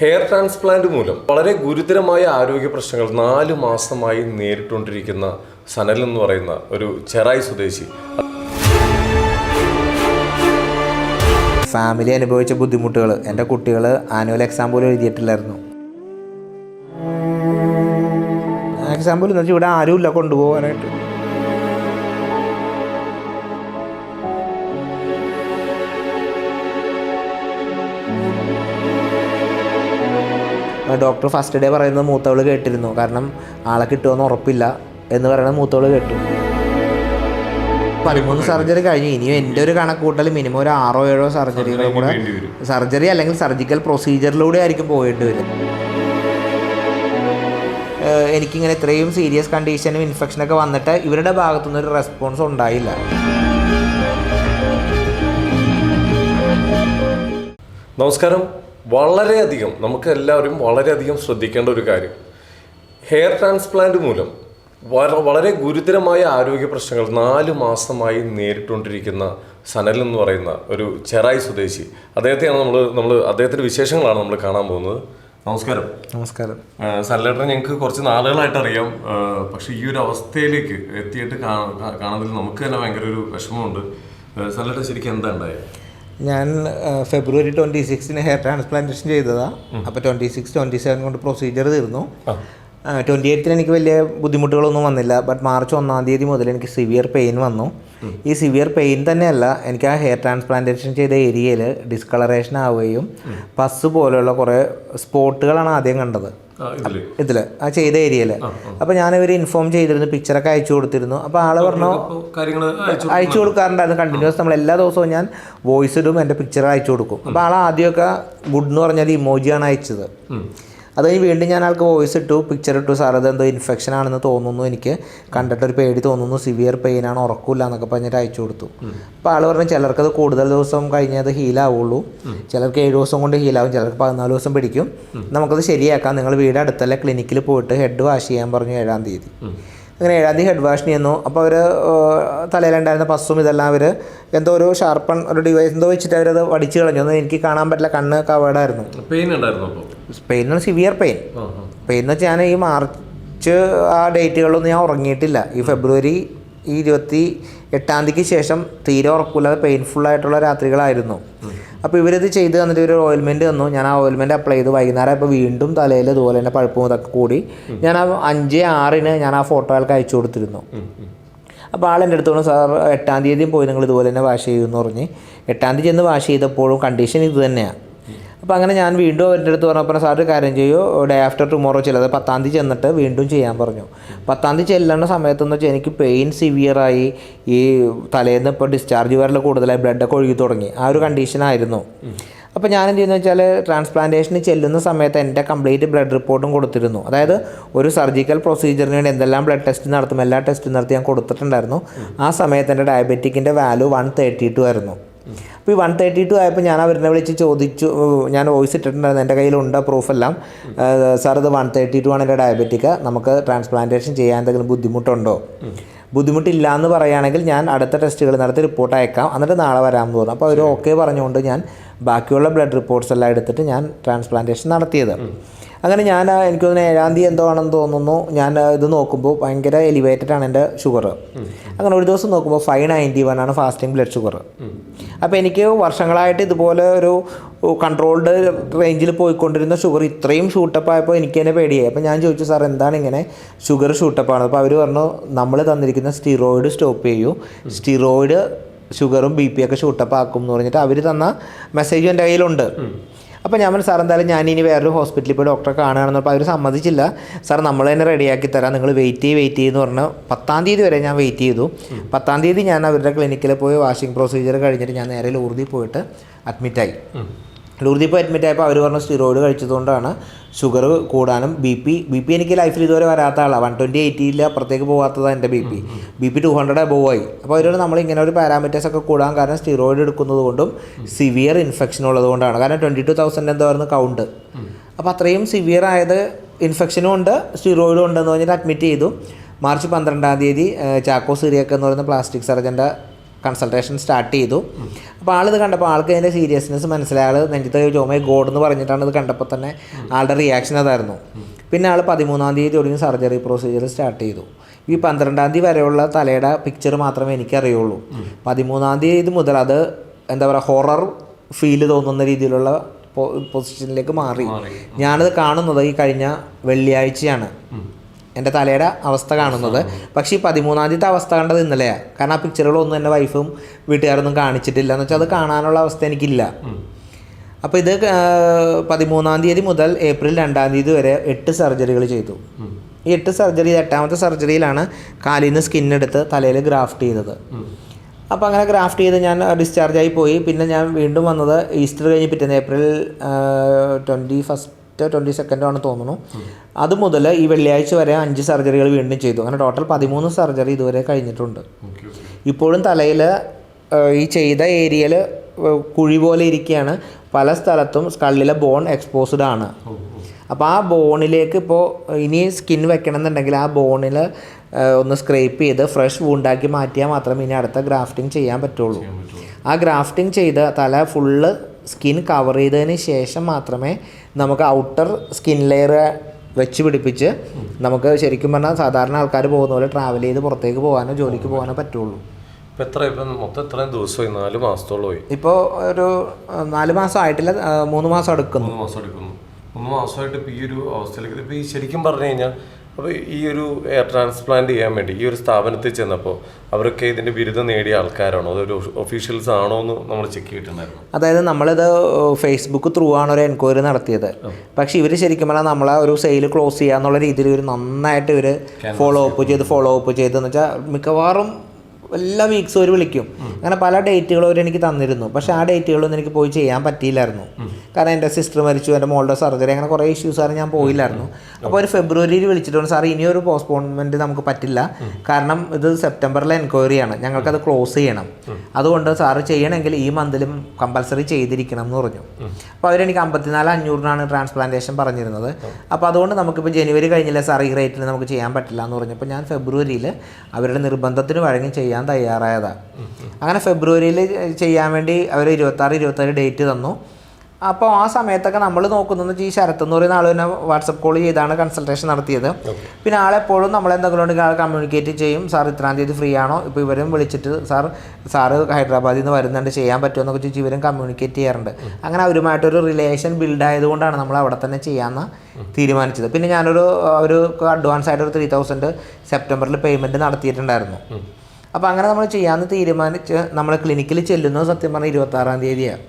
Hair transplant മൂലം വളരെ ഗുരുതരമായ ആരോഗ്യ പ്രശ്നങ്ങൾ നാല് മാസമായി നേരിട്ടുകൊണ്ടിരിക്കുന്ന സനൽ എന്ന് പറയുന്ന ഒരു ചെറായി സ്വദേശി. ഫാമിലി അനുഭവിച്ച ബുദ്ധിമുട്ടുകൾ എന്റെ കുട്ടികൾ ആനുവൽ എക്സാം പോലും എഴുതിയിട്ടില്ലായിരുന്നു. എക്സാം പോലും എന്ന് വെച്ചാൽ ഇവിടെ ആരുമില്ല കൊണ്ടുപോകാനായിട്ട്. ഡോക്ടർ ഫസ്റ്റ് ഡേ പറയുന്നത് മൂത്തവൾ കേട്ടിരുന്നു. കാരണം ആളെ കിട്ടുമെന്ന് ഉറപ്പില്ല എന്ന് പറയുന്നത് മൂത്തവൾ കേട്ടു. പതിമൂന്ന് സർജറി കഴിഞ്ഞു. ഇനിയും എന്റെ ഒരു കണക്കൂട്ടൽ മിനിമം ഒരു ആറോ ഏഴോ സർജറികളും കൂടെ സർജറി അല്ലെങ്കിൽ സർജിക്കൽ പ്രൊസീജിയറിലൂടെ ആയിരിക്കും പോയിട്ട് വരും. എനിക്കിങ്ങനെ ഇത്രയും സീരിയസ് കണ്ടീഷനും ഇൻഫെക്ഷനൊക്കെ വന്നിട്ട് ഇവരുടെ ഭാഗത്തുനിന്ന് ഒരു റെസ്പോൺസ് ഉണ്ടായില്ല. നമസ്കാരം. വളരെയധികം നമുക്ക് എല്ലാവരും വളരെയധികം ശ്രദ്ധിക്കേണ്ട ഒരു കാര്യം. ഹെയർ ട്രാൻസ്പ്ലാന്റ് മൂലം വളരെ ഗുരുതരമായ ആരോഗ്യ പ്രശ്നങ്ങൾ നാല് മാസമായി നേരിട്ടുകൊണ്ടിരിക്കുന്ന സനൽ എന്ന് പറയുന്ന ഒരു ചെറായി സ്വദേശി. അദ്ദേഹത്തെയാണ് നമ്മൾ നമ്മൾ അദ്ദേഹത്തിന്റെ വിശേഷങ്ങളാണ് നമ്മൾ കാണാൻ പോകുന്നത്. നമസ്കാരം. നമസ്കാരം. സനലേട്ടനെ ഞങ്ങൾക്ക് കുറച്ച് നാളുകളായിട്ട് അറിയാം. പക്ഷേ ഈ ഒരു അവസ്ഥയിലേക്ക് എത്തിയിട്ട് കാണുന്നതിൽ നമുക്ക് തന്നെ ഭയങ്കര ഒരു വിഷമമുണ്ട്. സനലേട്ടൻ ശരിക്കും എന്താ ഉണ്ടായത് ഞാൻ ഫെബ്രുവരി ട്വന്റി സിക്സിന് ഹെയർ ട്രാൻസ്പ്ലാന്റേഷൻ ചെയ്തതാണ് അപ്പോൾ ട്വന്റി സിക്സ് ട്വന്റി സെവൻ കൊണ്ട് പ്രൊസീജിയർ തീർന്നു ട്വന്റി എയ്റ്റിന് എനിക്ക് വലിയ ബുദ്ധിമുട്ടുകളൊന്നും വന്നില്ല. ബട്ട് മാർച്ച് ഒന്നാം തീയതി മുതൽ എനിക്ക് സിവിയർ പെയിൻ വന്നു. ഈ സിവിയർ പെയിൻ തന്നെയല്ല എനിക്ക് ആ ഹെയർ ട്രാൻസ്പ്ലാന്റേഷൻ ചെയ്ത ഏരിയയിൽ ഡിസ്കളറേഷൻ ആവുകയും പസ് പോലെയുള്ള കുറേ സ്പോട്ടുകളാണ് ആദ്യം കണ്ടത്. ഇതിൽ ആ ചെയ്ത ഏരിയയിൽ അപ്പോൾ ഞാൻ ഇവർ ഇൻഫോം ചെയ്തിരുന്നു പിക്ചറൊക്കെ അയച്ചു കൊടുത്തിരുന്നു. അപ്പോൾ ആൾ പറഞ്ഞു അയച്ചു അയച്ചു കൊടുക്കാറുണ്ടായിരുന്നു കണ്ടിന്യൂസ് നമ്മൾ എല്ലാ ദിവസവും ഞാൻ വോയിസ് ഇടും എന്റെ പിക്ചർ അയച്ചു കൊടുക്കും. അപ്പോൾ ആൾ ആദ്യമൊക്കെ ഗുഡ് എന്ന് പറഞ്ഞാൽ ഇമോജിയാണ് അയച്ചത്. അത് കഴിഞ്ഞ് വീണ്ടും ഞാൻ ആൾക്ക് വോയിസ് ഇട്ടു പിക്ചർ ഇട്ടു. സാർ എന്തോ ഇൻഫെക്ഷൻ ആണെന്ന് തോന്നുന്നു എനിക്ക്. കണ്ടിട്ടൊരു പേടി തോന്നുന്നു. സിവിയർ പെയിൻ ആണ്. ഉറക്കില്ല എന്നൊക്കെ പറഞ്ഞിട്ട് അയച്ചു കൊടുത്തു. അപ്പോൾ ആൾ പറഞ്ഞു ചിലർക്ക് അത് കൂടുതൽ ദിവസം കഴിഞ്ഞാൽ അത് ഹീലാവുള്ളൂ ചിലർക്ക് ഏഴ് ദിവസം കൊണ്ട് ഹീലാവും ചിലർക്ക് പതിനാല് ദിവസം പിടിക്കും. നമുക്കത് ശരിയാക്കാം. നിങ്ങൾ വീട് അടുത്തുള്ള ക്ലിനിക്കിൽ പോയിട്ട് ഹെഡ് വാഷ് ചെയ്യാൻ പറഞ്ഞു ഏഴാം തീയതി. അങ്ങനെ ഏഴാം തീയതി ഹെഡ് വാഷ് ചെയ്യുന്നു. അപ്പോൾ അവർ തലയിലുണ്ടായിരുന്ന പസ്സും ഇതെല്ലാം അവർ എന്തോ ഒരു ഷാർപ്പൺ ഒരു ഡിവൈസ് എന്തോ വെച്ചിട്ട് അവരത് വടിച്ചു കളഞ്ഞു. ഒന്നും എനിക്ക് കാണാൻ പറ്റില്ല. കണ്ണ് കവേഡായിരുന്നു പെയിൻ ഉണ്ടായിരുന്നു പെയിൻ സിവിയർ പെയിൻ പെയിൻ എന്ന് വെച്ചാൽ ഞാൻ ഈ മാർച്ച് ആ ഡേറ്റുകളിലൊന്നും ഞാൻ ഉറങ്ങിയിട്ടില്ല. ഈ ഫെബ്രുവരി ഈ ഇരുപത്തി എട്ടാം തീയതിക്ക് ശേഷം തീരെ ഉറക്കില്ലാതെ പെയിൻഫുൾ ആയിട്ടുള്ള രാത്രികളായിരുന്നു. അപ്പോൾ ഇവരിത് ചെയ്ത് തന്നിട്ട് ഒരു ഓയിൽമെന്റ് തന്നു. ഞാൻ ആ ഓയിൽമെന്റ് അപ്ലൈ ചെയ്തു വൈകുന്നേരം ഇപ്പോൾ വീണ്ടും തലയിൽ ഇതുപോലെ തന്നെ പഴുപ്പും ഇതൊക്കെ കൂടി. ഞാൻ ആ അഞ്ച് ആറിന് ഞാൻ ആ ഫോട്ടോ അയാൾക്ക് അയച്ചു കൊടുത്തിരുന്നു. അപ്പോൾ ആൾ എന്റെ അടുത്തോളം സാർ എട്ടാം തീയതിയും പോയി നിങ്ങൾ ഇതുപോലെ തന്നെ വാഷ് ചെയ്യുമെന്ന് പറഞ്ഞ്. എട്ടാം തീയതി ചെന്ന് വാഷ് ചെയ്തപ്പോഴും കണ്ടീഷൻ ഇത് തന്നെയാണ് അപ്പോൾ അങ്ങനെ ഞാൻ വീണ്ടും അവരുടെ അടുത്ത് പറഞ്ഞപ്പോൾ ഒരു കാര്യം ചെയ്യൂ ഡേ ആഫ്റ്റർ ടുമോറോ ചിലത് പത്താം തീയതി ചെന്നിട്ട് വീണ്ടും ചെയ്യാൻ പറഞ്ഞു. പത്താം തീയതി ചെല്ലേണ്ട സമയത്തെന്ന് വെച്ചാൽ എനിക്ക് പെയിൻ സിവിയറായി ഈ തലേന്ന് ഇപ്പോൾ ഡിസ്ചാർജ് വരൽ കൂടുതലായി ബ്ലഡൊക്കെ ഒഴുകി തുടങ്ങി. ആ ഒരു കണ്ടീഷനായിരുന്നു അപ്പോൾ ഞാൻ എന്ത് ചെയ്യുന്നത് വെച്ചാൽ ട്രാൻസ്പ്ലാന്റേഷന് ചെല്ലുന്ന സമയത്ത് എന്റെ കംപ്ലീറ്റ് ബ്ലഡ് റിപ്പോർട്ടും കൊടുത്തിരുന്നു. അതായത് ഒരു സർജിക്കൽ പ്രൊസീജിയറിന് വേണ്ടി എന്തെല്ലാം ബ്ലഡ് ടെസ്റ്റ് നടത്തും എല്ലാ ടെസ്റ്റും നടത്തി ഞാൻ കൊടുത്തിട്ടുണ്ടായിരുന്നു. ആ സമയത്ത് എന്റെ ഡയബറ്റിക്കിന്റെ വാല്യൂ വൺ തേർട്ടി ടു ആയിരുന്നു. അപ്പോൾ ഈ വൺ തേർട്ടി ടു ആയപ്പോൾ ഞാൻ അവരെ വിളിച്ച് ചോദിച്ചു ഞാൻ വോയിസ് ഇട്ടിട്ടുണ്ടായിരുന്നു എന്റെ കയ്യിലുണ്ട് പ്രൂഫെല്ലാം സാർ ഇത് വൺ തേർട്ടി ടു ആണ് എന്റെ ഡയബറ്റിക് നമുക്ക് ട്രാൻസ്പ്ലാന്റേഷൻ ചെയ്യാൻ എന്തെങ്കിലും ബുദ്ധിമുട്ടുണ്ടോ? ബുദ്ധിമുട്ടില്ല എന്ന് പറയുകയാണെങ്കിൽ ഞാൻ അടുത്ത ടെസ്റ്റുകൾ നടത്തി റിപ്പോർട്ട് അയക്കാം. എന്നിട്ട് നാളെ വരാമെന്ന് പറഞ്ഞു അപ്പോൾ അവർ ഓക്കെ പറഞ്ഞുകൊണ്ട് ഞാൻ ബാക്കിയുള്ള ബ്ലഡ് റിപ്പോർട്ട്സ് എല്ലാം എടുത്തിട്ട് ഞാൻ ട്രാൻസ്പ്ലാന്റേഷൻ നടത്തിയത്. അങ്ങനെ ഞാൻ എനിക്ക് തോന്നുന്നു ഏഴാം തീയതി എന്തോ ആണെന്ന് തോന്നുന്നു. ഞാൻ ഇത് നോക്കുമ്പോൾ ഭയങ്കര എലിവേറ്റഡ് ആണ് എന്റെ ഷുഗർ അങ്ങനെ ഒരു ദിവസം നോക്കുമ്പോൾ ഫൈവ് നയന്റി വൺ ആണ് ഫാസ്റ്റിംഗ് ബ്ലഡ് ഷുഗർ അപ്പോൾ എനിക്ക് വർഷങ്ങളായിട്ട് ഇതുപോലെ ഒരു കൺട്രോൾഡ് റേഞ്ചിൽ പോയിക്കൊണ്ടിരുന്ന ഷുഗർ ഇത്രയും ഷൂട്ടപ്പ് ആയപ്പോൾ എനിക്ക് തന്നെ പേടിയായി. അപ്പോൾ ഞാൻ ചോദിച്ചു സാർ എന്താണ് ഇങ്ങനെ ഷുഗർ ഷൂട്ടപ്പ് ആണ് അപ്പോൾ അവർ പറഞ്ഞു നമ്മൾ തന്നിരിക്കുന്ന സ്റ്റിറോയിഡ് സ്റ്റോപ്പ് ചെയ്യൂ. സ്റ്റിറോയിഡ് ഷുഗറും ബി പി ഒക്കെ ഷൂട്ടപ്പ് ആക്കും എന്ന് പറഞ്ഞിട്ട് അവർ തന്ന മെസ്സേജ് എന്റെ കയ്യിലുണ്ട്. അപ്പോൾ ഞാൻ പറഞ്ഞു സാർ എന്തായാലും ഞാൻ ഇനി വേറൊരു ഹോസ്പിറ്റലിൽ പോയി ഡോക്ടറെ കാണുകയാണെന്ന് അപ്പോൾ അവർ സമ്മതിച്ചില്ല. സാർ നമ്മൾ തന്നെ റെഡിയാക്കി തരാം. നിങ്ങൾ വെയിറ്റ് ചെയ്ത് വെയിറ്റ് ചെയ്യുമെന്ന് പറഞ്ഞ് പത്താം തീയതി വരെ ഞാൻ വെയിറ്റ് ചെയ്തു. പത്താം തീയതി ഞാൻ അവരുടെ ക്ലിനിക്കിൽ പോയി വാഷിംഗ് പ്രൊസീജിയർ കഴിഞ്ഞിട്ട് ഞാൻ നേരെ ലൂർദി പോയിട്ട് അഡ്മിറ്റായി ലൂർദി പോയി അഡ്മിറ്റ് ആയപ്പോൾ അവർ പറഞ്ഞ സ്റ്റിറോയിഡ് കഴിച്ചതുകൊണ്ടാണ് ഷുഗർ കൂടാനും ബി പി ബി പി എനിക്ക് ലൈഫിൽ ഇതുവരെ വരാത്ത ആളാണ് വൺ ട്വന്റി എയ്റ്റിയിൽ അപ്പുറത്തേക്ക് പോകാത്തതാണ് എന്റെ B P. B P two hundred above ആയി. അപ്പോൾ അവരോട് നമ്മൾ ഇങ്ങനെ ഒരു പാരാമീറ്റേഴ്സ് ഒക്കെ കൂടാൻ കാരണം സ്റ്റിറോയിഡ് എടുക്കുന്നത് കൊണ്ടും സിവിയർ ഇൻഫെക്ഷൻ ഉള്ളത് കൊണ്ടാണ്. കാരണം ട്വന്റി ടു തൗസൻഡ് എന്തായിരുന്നു കൗണ്ട് അപ്പോൾ അത്രയും സിവിയർ ആയത് ഇൻഫെക്ഷനും ഉണ്ട് സ്റ്റിറോയിഡും ഉണ്ടെന്ന് പറഞ്ഞിട്ട് അഡ്മിറ്റ് ചെയ്തു. മാർച്ച് പന്ത്രണ്ടാം തീയതി ചാക്കോ സിറിയക്ക് എന്ന് പറയുന്ന പ്ലാസ്റ്റിക് സർജന്റെ കൺസൾട്ടേഷൻ സ്റ്റാർട്ട് ചെയ്തു. അപ്പോൾ ആളിത് കണ്ടപ്പോൾ ആൾക്ക് അതിന്റെ സീരിയസ്നെസ് മനസ്സിലായ. ആൾ നെഞ്ചത്ത് ജോമേ ഗോഡ് എന്ന് പറഞ്ഞിട്ടാണ് ഇത് കണ്ടപ്പോൾ തന്നെ ആളുടെ റിയാക്ഷൻ അതായിരുന്നു. പിന്നെ ആൾ പതിമൂന്നാം തീയതി തുടങ്ങി സർജറി പ്രൊസീജിയർ സ്റ്റാർട്ട് ചെയ്തു. ഈ പന്ത്രണ്ടാം തീയതി വരെയുള്ള തലയുടെ പിക്ചർ മാത്രമേ എനിക്കറിയുള്ളൂ. പതിമൂന്നാം തീയതി മുതൽ അത് എന്താ പറയുക ഹൊറർ ഫീൽ തോന്നുന്ന രീതിയിലുള്ള പൊസിഷനിലേക്ക് മാറി. ഞാനത് കാണുന്നത് ഈ കഴിഞ്ഞ വെള്ളിയാഴ്ചയാണ്. എന്റെ തലയുടെ അവസ്ഥ കാണുന്നത്. പക്ഷേ ഈ പതിമൂന്നാം തീയതി അവസ്ഥ കണ്ടത് ഇന്നലെയാണ് കാരണം ആ പിക്ചറുകളൊന്നും എന്റെ വൈഫും വീട്ടുകാരൊന്നും കാണിച്ചിട്ടില്ല. എന്ന് വെച്ചാൽ അത് കാണാനുള്ള അവസ്ഥ എനിക്കില്ല. അപ്പോൾ ഇത് പതിമൂന്നാം തീയതി മുതൽ ഏപ്രിൽ രണ്ടാം തീയതി വരെ എട്ട് സർജറികൾ ചെയ്തു. ഈ എട്ട് സർജറി എട്ടാമത്തെ സർജറിയിലാണ് കാലിൽ നിന്ന് സ്കിന്നെടുത്ത് തലയിൽ ഗ്രാഫ്റ്റ് ചെയ്തത്. അപ്പോൾ അങ്ങനെ ഗ്രാഫ്റ്റ് ചെയ്ത് ഞാൻ ഡിസ്ചാർജ് ആയി പോയി. പിന്നെ ഞാൻ വീണ്ടും വന്നത് ഈസ്റ്റർ കഴിഞ്ഞ് പിറ്റേന്ന് ഏപ്രിൽ ട്വന്റി ഫസ്റ്റ് ട്വന്റി സെക്കൻഡോ ആണ് തോന്നുന്നു. അത് മുതൽ ഈ വെള്ളിയാഴ്ച വരെ അഞ്ച് സർജറികൾ വീണ്ടും ചെയ്തു. അങ്ങനെ ടോട്ടൽ പതിമൂന്ന് സർജറി ഇതുവരെ കഴിഞ്ഞിട്ടുണ്ട്. ഇപ്പോഴും തലയിൽ ഈ ചെയ്ത ഏരിയയിൽ കുഴി പോലെ ഇരിക്കുകയാണ് പല സ്ഥലത്തും സ്കള്ളിലെ ബോൺ എക്സ്പോസ്ഡ് ആണ്. അപ്പോൾ ആ ബോണിലേക്ക് ഇപ്പോൾ ഇനി സ്കിൻ വെക്കണം എന്നുണ്ടെങ്കിൽ ആ ബോണിൽ ഒന്ന് സ്ക്രേപ്പ് ചെയ്ത് ഫ്രഷ് വൂണ്ടാക്കി മാറ്റിയാൽ മാത്രമേ ഇനി അടുത്ത ഗ്രാഫ്റ്റിംഗ് ചെയ്യാൻ പറ്റുള്ളൂ. ആ ഗ്രാഫ്റ്റിംഗ് ചെയ്ത തല ഫുള്ള് സ്കിൻ കവർ ചെയ്തതിന് ശേഷം മാത്രമേ നമുക്ക് ഔട്ടർ സ്കിൻ ലെയർ വെച്ച് പിടിപ്പിച്ച് നമുക്ക് ശരിക്കും പറഞ്ഞാൽ സാധാരണ ആൾക്കാർ പോകുന്ന പോലെ ട്രാവൽ ചെയ്ത് പുറത്തേക്ക് പോകാനോ ജോലിക്ക് പോകാനോ പറ്റുള്ളൂ. ഇപ്പോ എത്ര ഇപ്പം മൊത്തം ദിവസമായി? നാല് മാസത്തോളമായി ഇപ്പോൾ ഒരു നാല് മാസം ആയിട്ടില്ല മൂന്ന് മാസം എടുക്കുന്നു. മൂന്ന് മാസം എടുക്കുന്നു. മൂന്ന് മാസമായിട്ട് ഇപ്പൊ ഈ ഒരു അവസ്ഥയിലേക്ക് ഇപ്പൊ ഈ ശരിക്കും പറഞ്ഞു കഴിഞ്ഞാൽ അപ്പോൾ ഈ ഒരു എയർ ട്രാൻസ്പ്ലാന്റ് ചെയ്യാൻ വേണ്ടി ഈ ഒരു സ്ഥാപനത്തിൽ ചെന്നപ്പോൾ അവരൊക്കെ ഇതിന്റെ ബിരുദം നേടിയ ആൾക്കാരാണോ? അതൊരു ഒഫീഷ്യൽസ് ആണോ എന്ന് നമ്മൾ ചെക്ക് ചെയ്തിട്ടുണ്ടായിരുന്നു? അതായത് നമ്മളിത് ഫേസ്ബുക്ക് ത്രൂ ആണ് ഒരു എൻക്വയറി നടത്തിയത്. പക്ഷെ ഇവർ ശരിക്കും പറഞ്ഞാൽ നമ്മളെ ഒരു സെയിൽ ക്ലോസ് ചെയ്യാന്നുള്ള രീതിയിൽ ഇവർ നന്നായിട്ട് ഇവർ ഫോളോ അപ്പ് ചെയ്ത്. ഫോളോ അപ്പ് ചെയ്തെന്ന് വെച്ചാൽ മിക്കവാറും എല്ലാ വീക്സും അവർ വിളിക്കും. അങ്ങനെ പല ഡേറ്റുകളും അവർ എനിക്ക് തന്നിരുന്നു. പക്ഷേ ആ ഡേറ്റുകളൊന്നും എനിക്ക് പോയി ചെയ്യാൻ പറ്റിയില്ലായിരുന്നു. കാരണം എന്റെ സിസ്റ്റർ മരിച്ചു എന്റെ മോളുടെ സർജറി അങ്ങനെ കുറേ ഇഷ്യൂസ് ആണ് ഞാൻ പോയില്ലായിരുന്നു. അപ്പോൾ ഒരു ഫെബ്രുവരിയിൽ വിളിച്ചിട്ടുണ്ട് സാർ ഒരു പോസ്റ്റ്പോൺമെന്റ് നമുക്ക് പറ്റില്ല. കാരണം ഇത് സെപ്റ്റംബറിലെ എൻക്വയറിയാണ് ഞങ്ങൾക്കത് ക്ലോസ് ചെയ്യണം. അതുകൊണ്ട് സാറ് ചെയ്യണമെങ്കിൽ ഈ മന്തിലും കമ്പൽസറി ചെയ്തിരിക്കണം എന്ന് പറഞ്ഞു. അപ്പോൾ അവരെനിക്ക് അമ്പത്തിനാല് അഞ്ഞൂറിനാണ് ട്രാൻസ്പ്ലാന്റേഷൻ പറഞ്ഞിരുന്നത്. അപ്പോൾ അതുകൊണ്ട് നമുക്കിപ്പോൾ ജനുവരി കഴിഞ്ഞില്ല സാർ ഈ റേറ്റിൽ നമുക്ക് ചെയ്യാൻ പറ്റില്ല എന്ന് പറഞ്ഞപ്പോൾ ഞാൻ ഫെബ്രുവരിയിൽ അവരുടെ നിർബന്ധത്തിന് വഴങ്ങി ചെയ്യാൻ തയ്യാറായതാണ് അങ്ങനെ ഫെബ്രുവരിയിൽ ചെയ്യാൻ വേണ്ടി അവർ ഇരുപത്താറ് ഇരുപത്തേഴ് ഡേറ്റ് തന്നു. അപ്പോൾ ആ സമയത്തൊക്കെ നമ്മൾ നോക്കുന്നത് ഈ ശരത്ത് എന്ന് പറയുന്ന ആൾ തന്നെ വാട്സപ്പ് കോൾ ചെയ്താണ് കൺസൾട്ടേഷൻ നടത്തിയത്. പിന്നെ ആളെപ്പോഴും നമ്മളെന്തെങ്കിലും ഉണ്ടെങ്കിൽ ആൾ കമ്മ്യൂണിക്കേറ്റ് ചെയ്യും. സാർ ഇത്രാം തീയതി ഫ്രീ ആണോ? ഇപ്പോൾ ഇവരും വിളിച്ചിട്ട് സാർ സാറ് ഹൈദരാബാദിൽ നിന്ന് വരുന്നുണ്ട്. ചെയ്യാൻ പറ്റുമോ? എന്നൊക്കെ ചോദിച്ച് ഇവരും കമ്മ്യൂണിക്കേറ്റ് ചെയ്യാറുണ്ട്. അങ്ങനെ അവരുമായിട്ടൊരു റിലേഷൻ ബിൽഡ് ആയതുകൊണ്ടാണ് നമ്മൾ അവിടെ തന്നെ ചെയ്യാമെന്ന് തീരുമാനിച്ചത്. പിന്നെ ഞാനൊരു ഒരു അഡ്വാൻസ് ആയിട്ട് ഒരു ത്രീ തൗസൻഡ് സെപ്റ്റംബറിൽ പേയ്മെന്റ് നടത്തിയിട്ടുണ്ടായിരുന്നു. അപ്പോൾ അങ്ങനെ നമ്മൾ ചെയ്യാമെന്ന് തീരുമാനിച്ച് നമ്മൾ ക്ലിനിക്കിൽ ചെല്ലുന്നത് സത്യം പറഞ്ഞാൽ ഇരുപത്താറാം തീയതിയാണ്.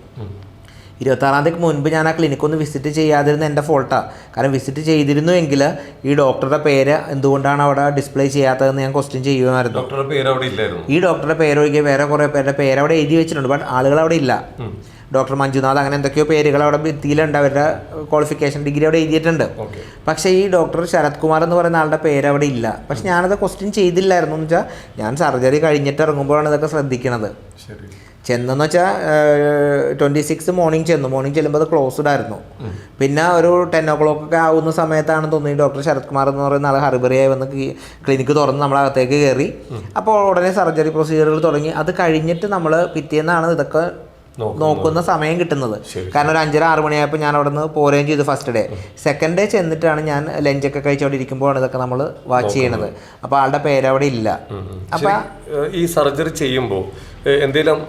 ഇരുപത്താറാം തീയതിക്ക് മുൻപ് ഞാൻ ആ ക്ലിനിക്ക് ഒന്ന് വിസിറ്റ് ചെയ്യാതിരുന്ന എന്റെ ഫോൾട്ടാണ് കാരണം വിസിറ്റ് ചെയ്തിരുന്നുവെങ്കിൽ ഈ ഡോക്ടറുടെ പേര് എന്തുകൊണ്ടാണ് അവിടെ ഡിസ്പ്ലേ ചെയ്യാത്തതെന്ന് ഞാൻ ക്വസ്റ്റ്യൻ ചെയ്യുമായിരുന്നു. ഡോക്ടറുടെ പേര് അവിടെ ഇല്ലായിരുന്നു. ഈ ഡോക്ടറുടെ പേര് പേരൊഴികെ വേറെ കുറേ പേരുടെ പേര് അവിടെ എഴുതി വെച്ചിട്ടുണ്ട് ബട്ട് ആളുകൾ അവിടെ ഇല്ല. ഡോക്ടർ മഞ്ജുനാഥ് അങ്ങനെ എന്തൊക്കെയോ പേരുകൾ അവിടെ ഭിത്തിയിലുണ്ട്. അവരുടെ ക്വാളിഫിക്കേഷൻ ഡിഗ്രി അവിടെ എഴുതിയിട്ടുണ്ട്. പക്ഷേ ഈ ഡോക്ടർ ശരത് കുമാർ എന്ന് പറയുന്ന ആളുടെ പേര് അവിടെ ഇല്ല. പക്ഷെ ഞാനത് ക്വസ്റ്റ്യൻ ചെയ്തില്ലായിരുന്നു എന്ന് വെച്ചാൽ ഞാൻ സർജറി കഴിഞ്ഞിട്ട് ഇറങ്ങുമ്പോഴാണ് ഇതൊക്കെ ശ്രദ്ധിക്കണത്. ശരി. ചെന്നെന്ന് വെച്ചാൽ ട്വന്റി സിക്സ് മോർണിംഗ് ചെന്നു. മോർണിംഗ് ചെല്ലുമ്പോൾ അത് ക്ലോസ്ഡ് ആയിരുന്നു. പിന്നെ ഒരു ടെൻ ഓ ക്ലോക്ക് ഒക്കെ ആവുന്ന സമയത്താണ് തോന്നി ഡോക്ടർ ശരത് കുമാർ എന്ന് പറയുന്ന ആൾ ഹറിബറിയായി വന്ന് ക്ലിനിക്ക് തുറന്ന് നമ്മളകത്തേക്ക് കയറി അപ്പോൾ ഉടനെ സർജറി പ്രൊസീജിയറുകൾ തുടങ്ങി. അത് കഴിഞ്ഞിട്ട് നമ്മൾ പിറ്റേന്നാണ് ഇതൊക്കെ നോക്കുന്ന. സമയം കിട്ടുന്നത്. കാരണം ഒരു അഞ്ചര ആറ് മണിയായപ്പോൾ ഞാൻ അവിടെ നിന്ന് പോരുകയും ചെയ്തു ഫസ്റ്റ് ഡേ സെക്കൻഡ് ഡേ ചെന്നിട്ടാണ് ഞാൻ ലഞ്ചൊക്കെ കഴിച്ചവിടെ ഇരിക്കുമ്പോഴാണ് ഇതൊക്കെ നമ്മൾ വാച്ച് ചെയ്യണത്. അപ്പോൾ ആളുടെ പേര് അവിടെ ഇല്ല. അപ്പോൾ ഈ സർജറി ചെയ്യുമ്പോൾ എന്തെങ്കിലും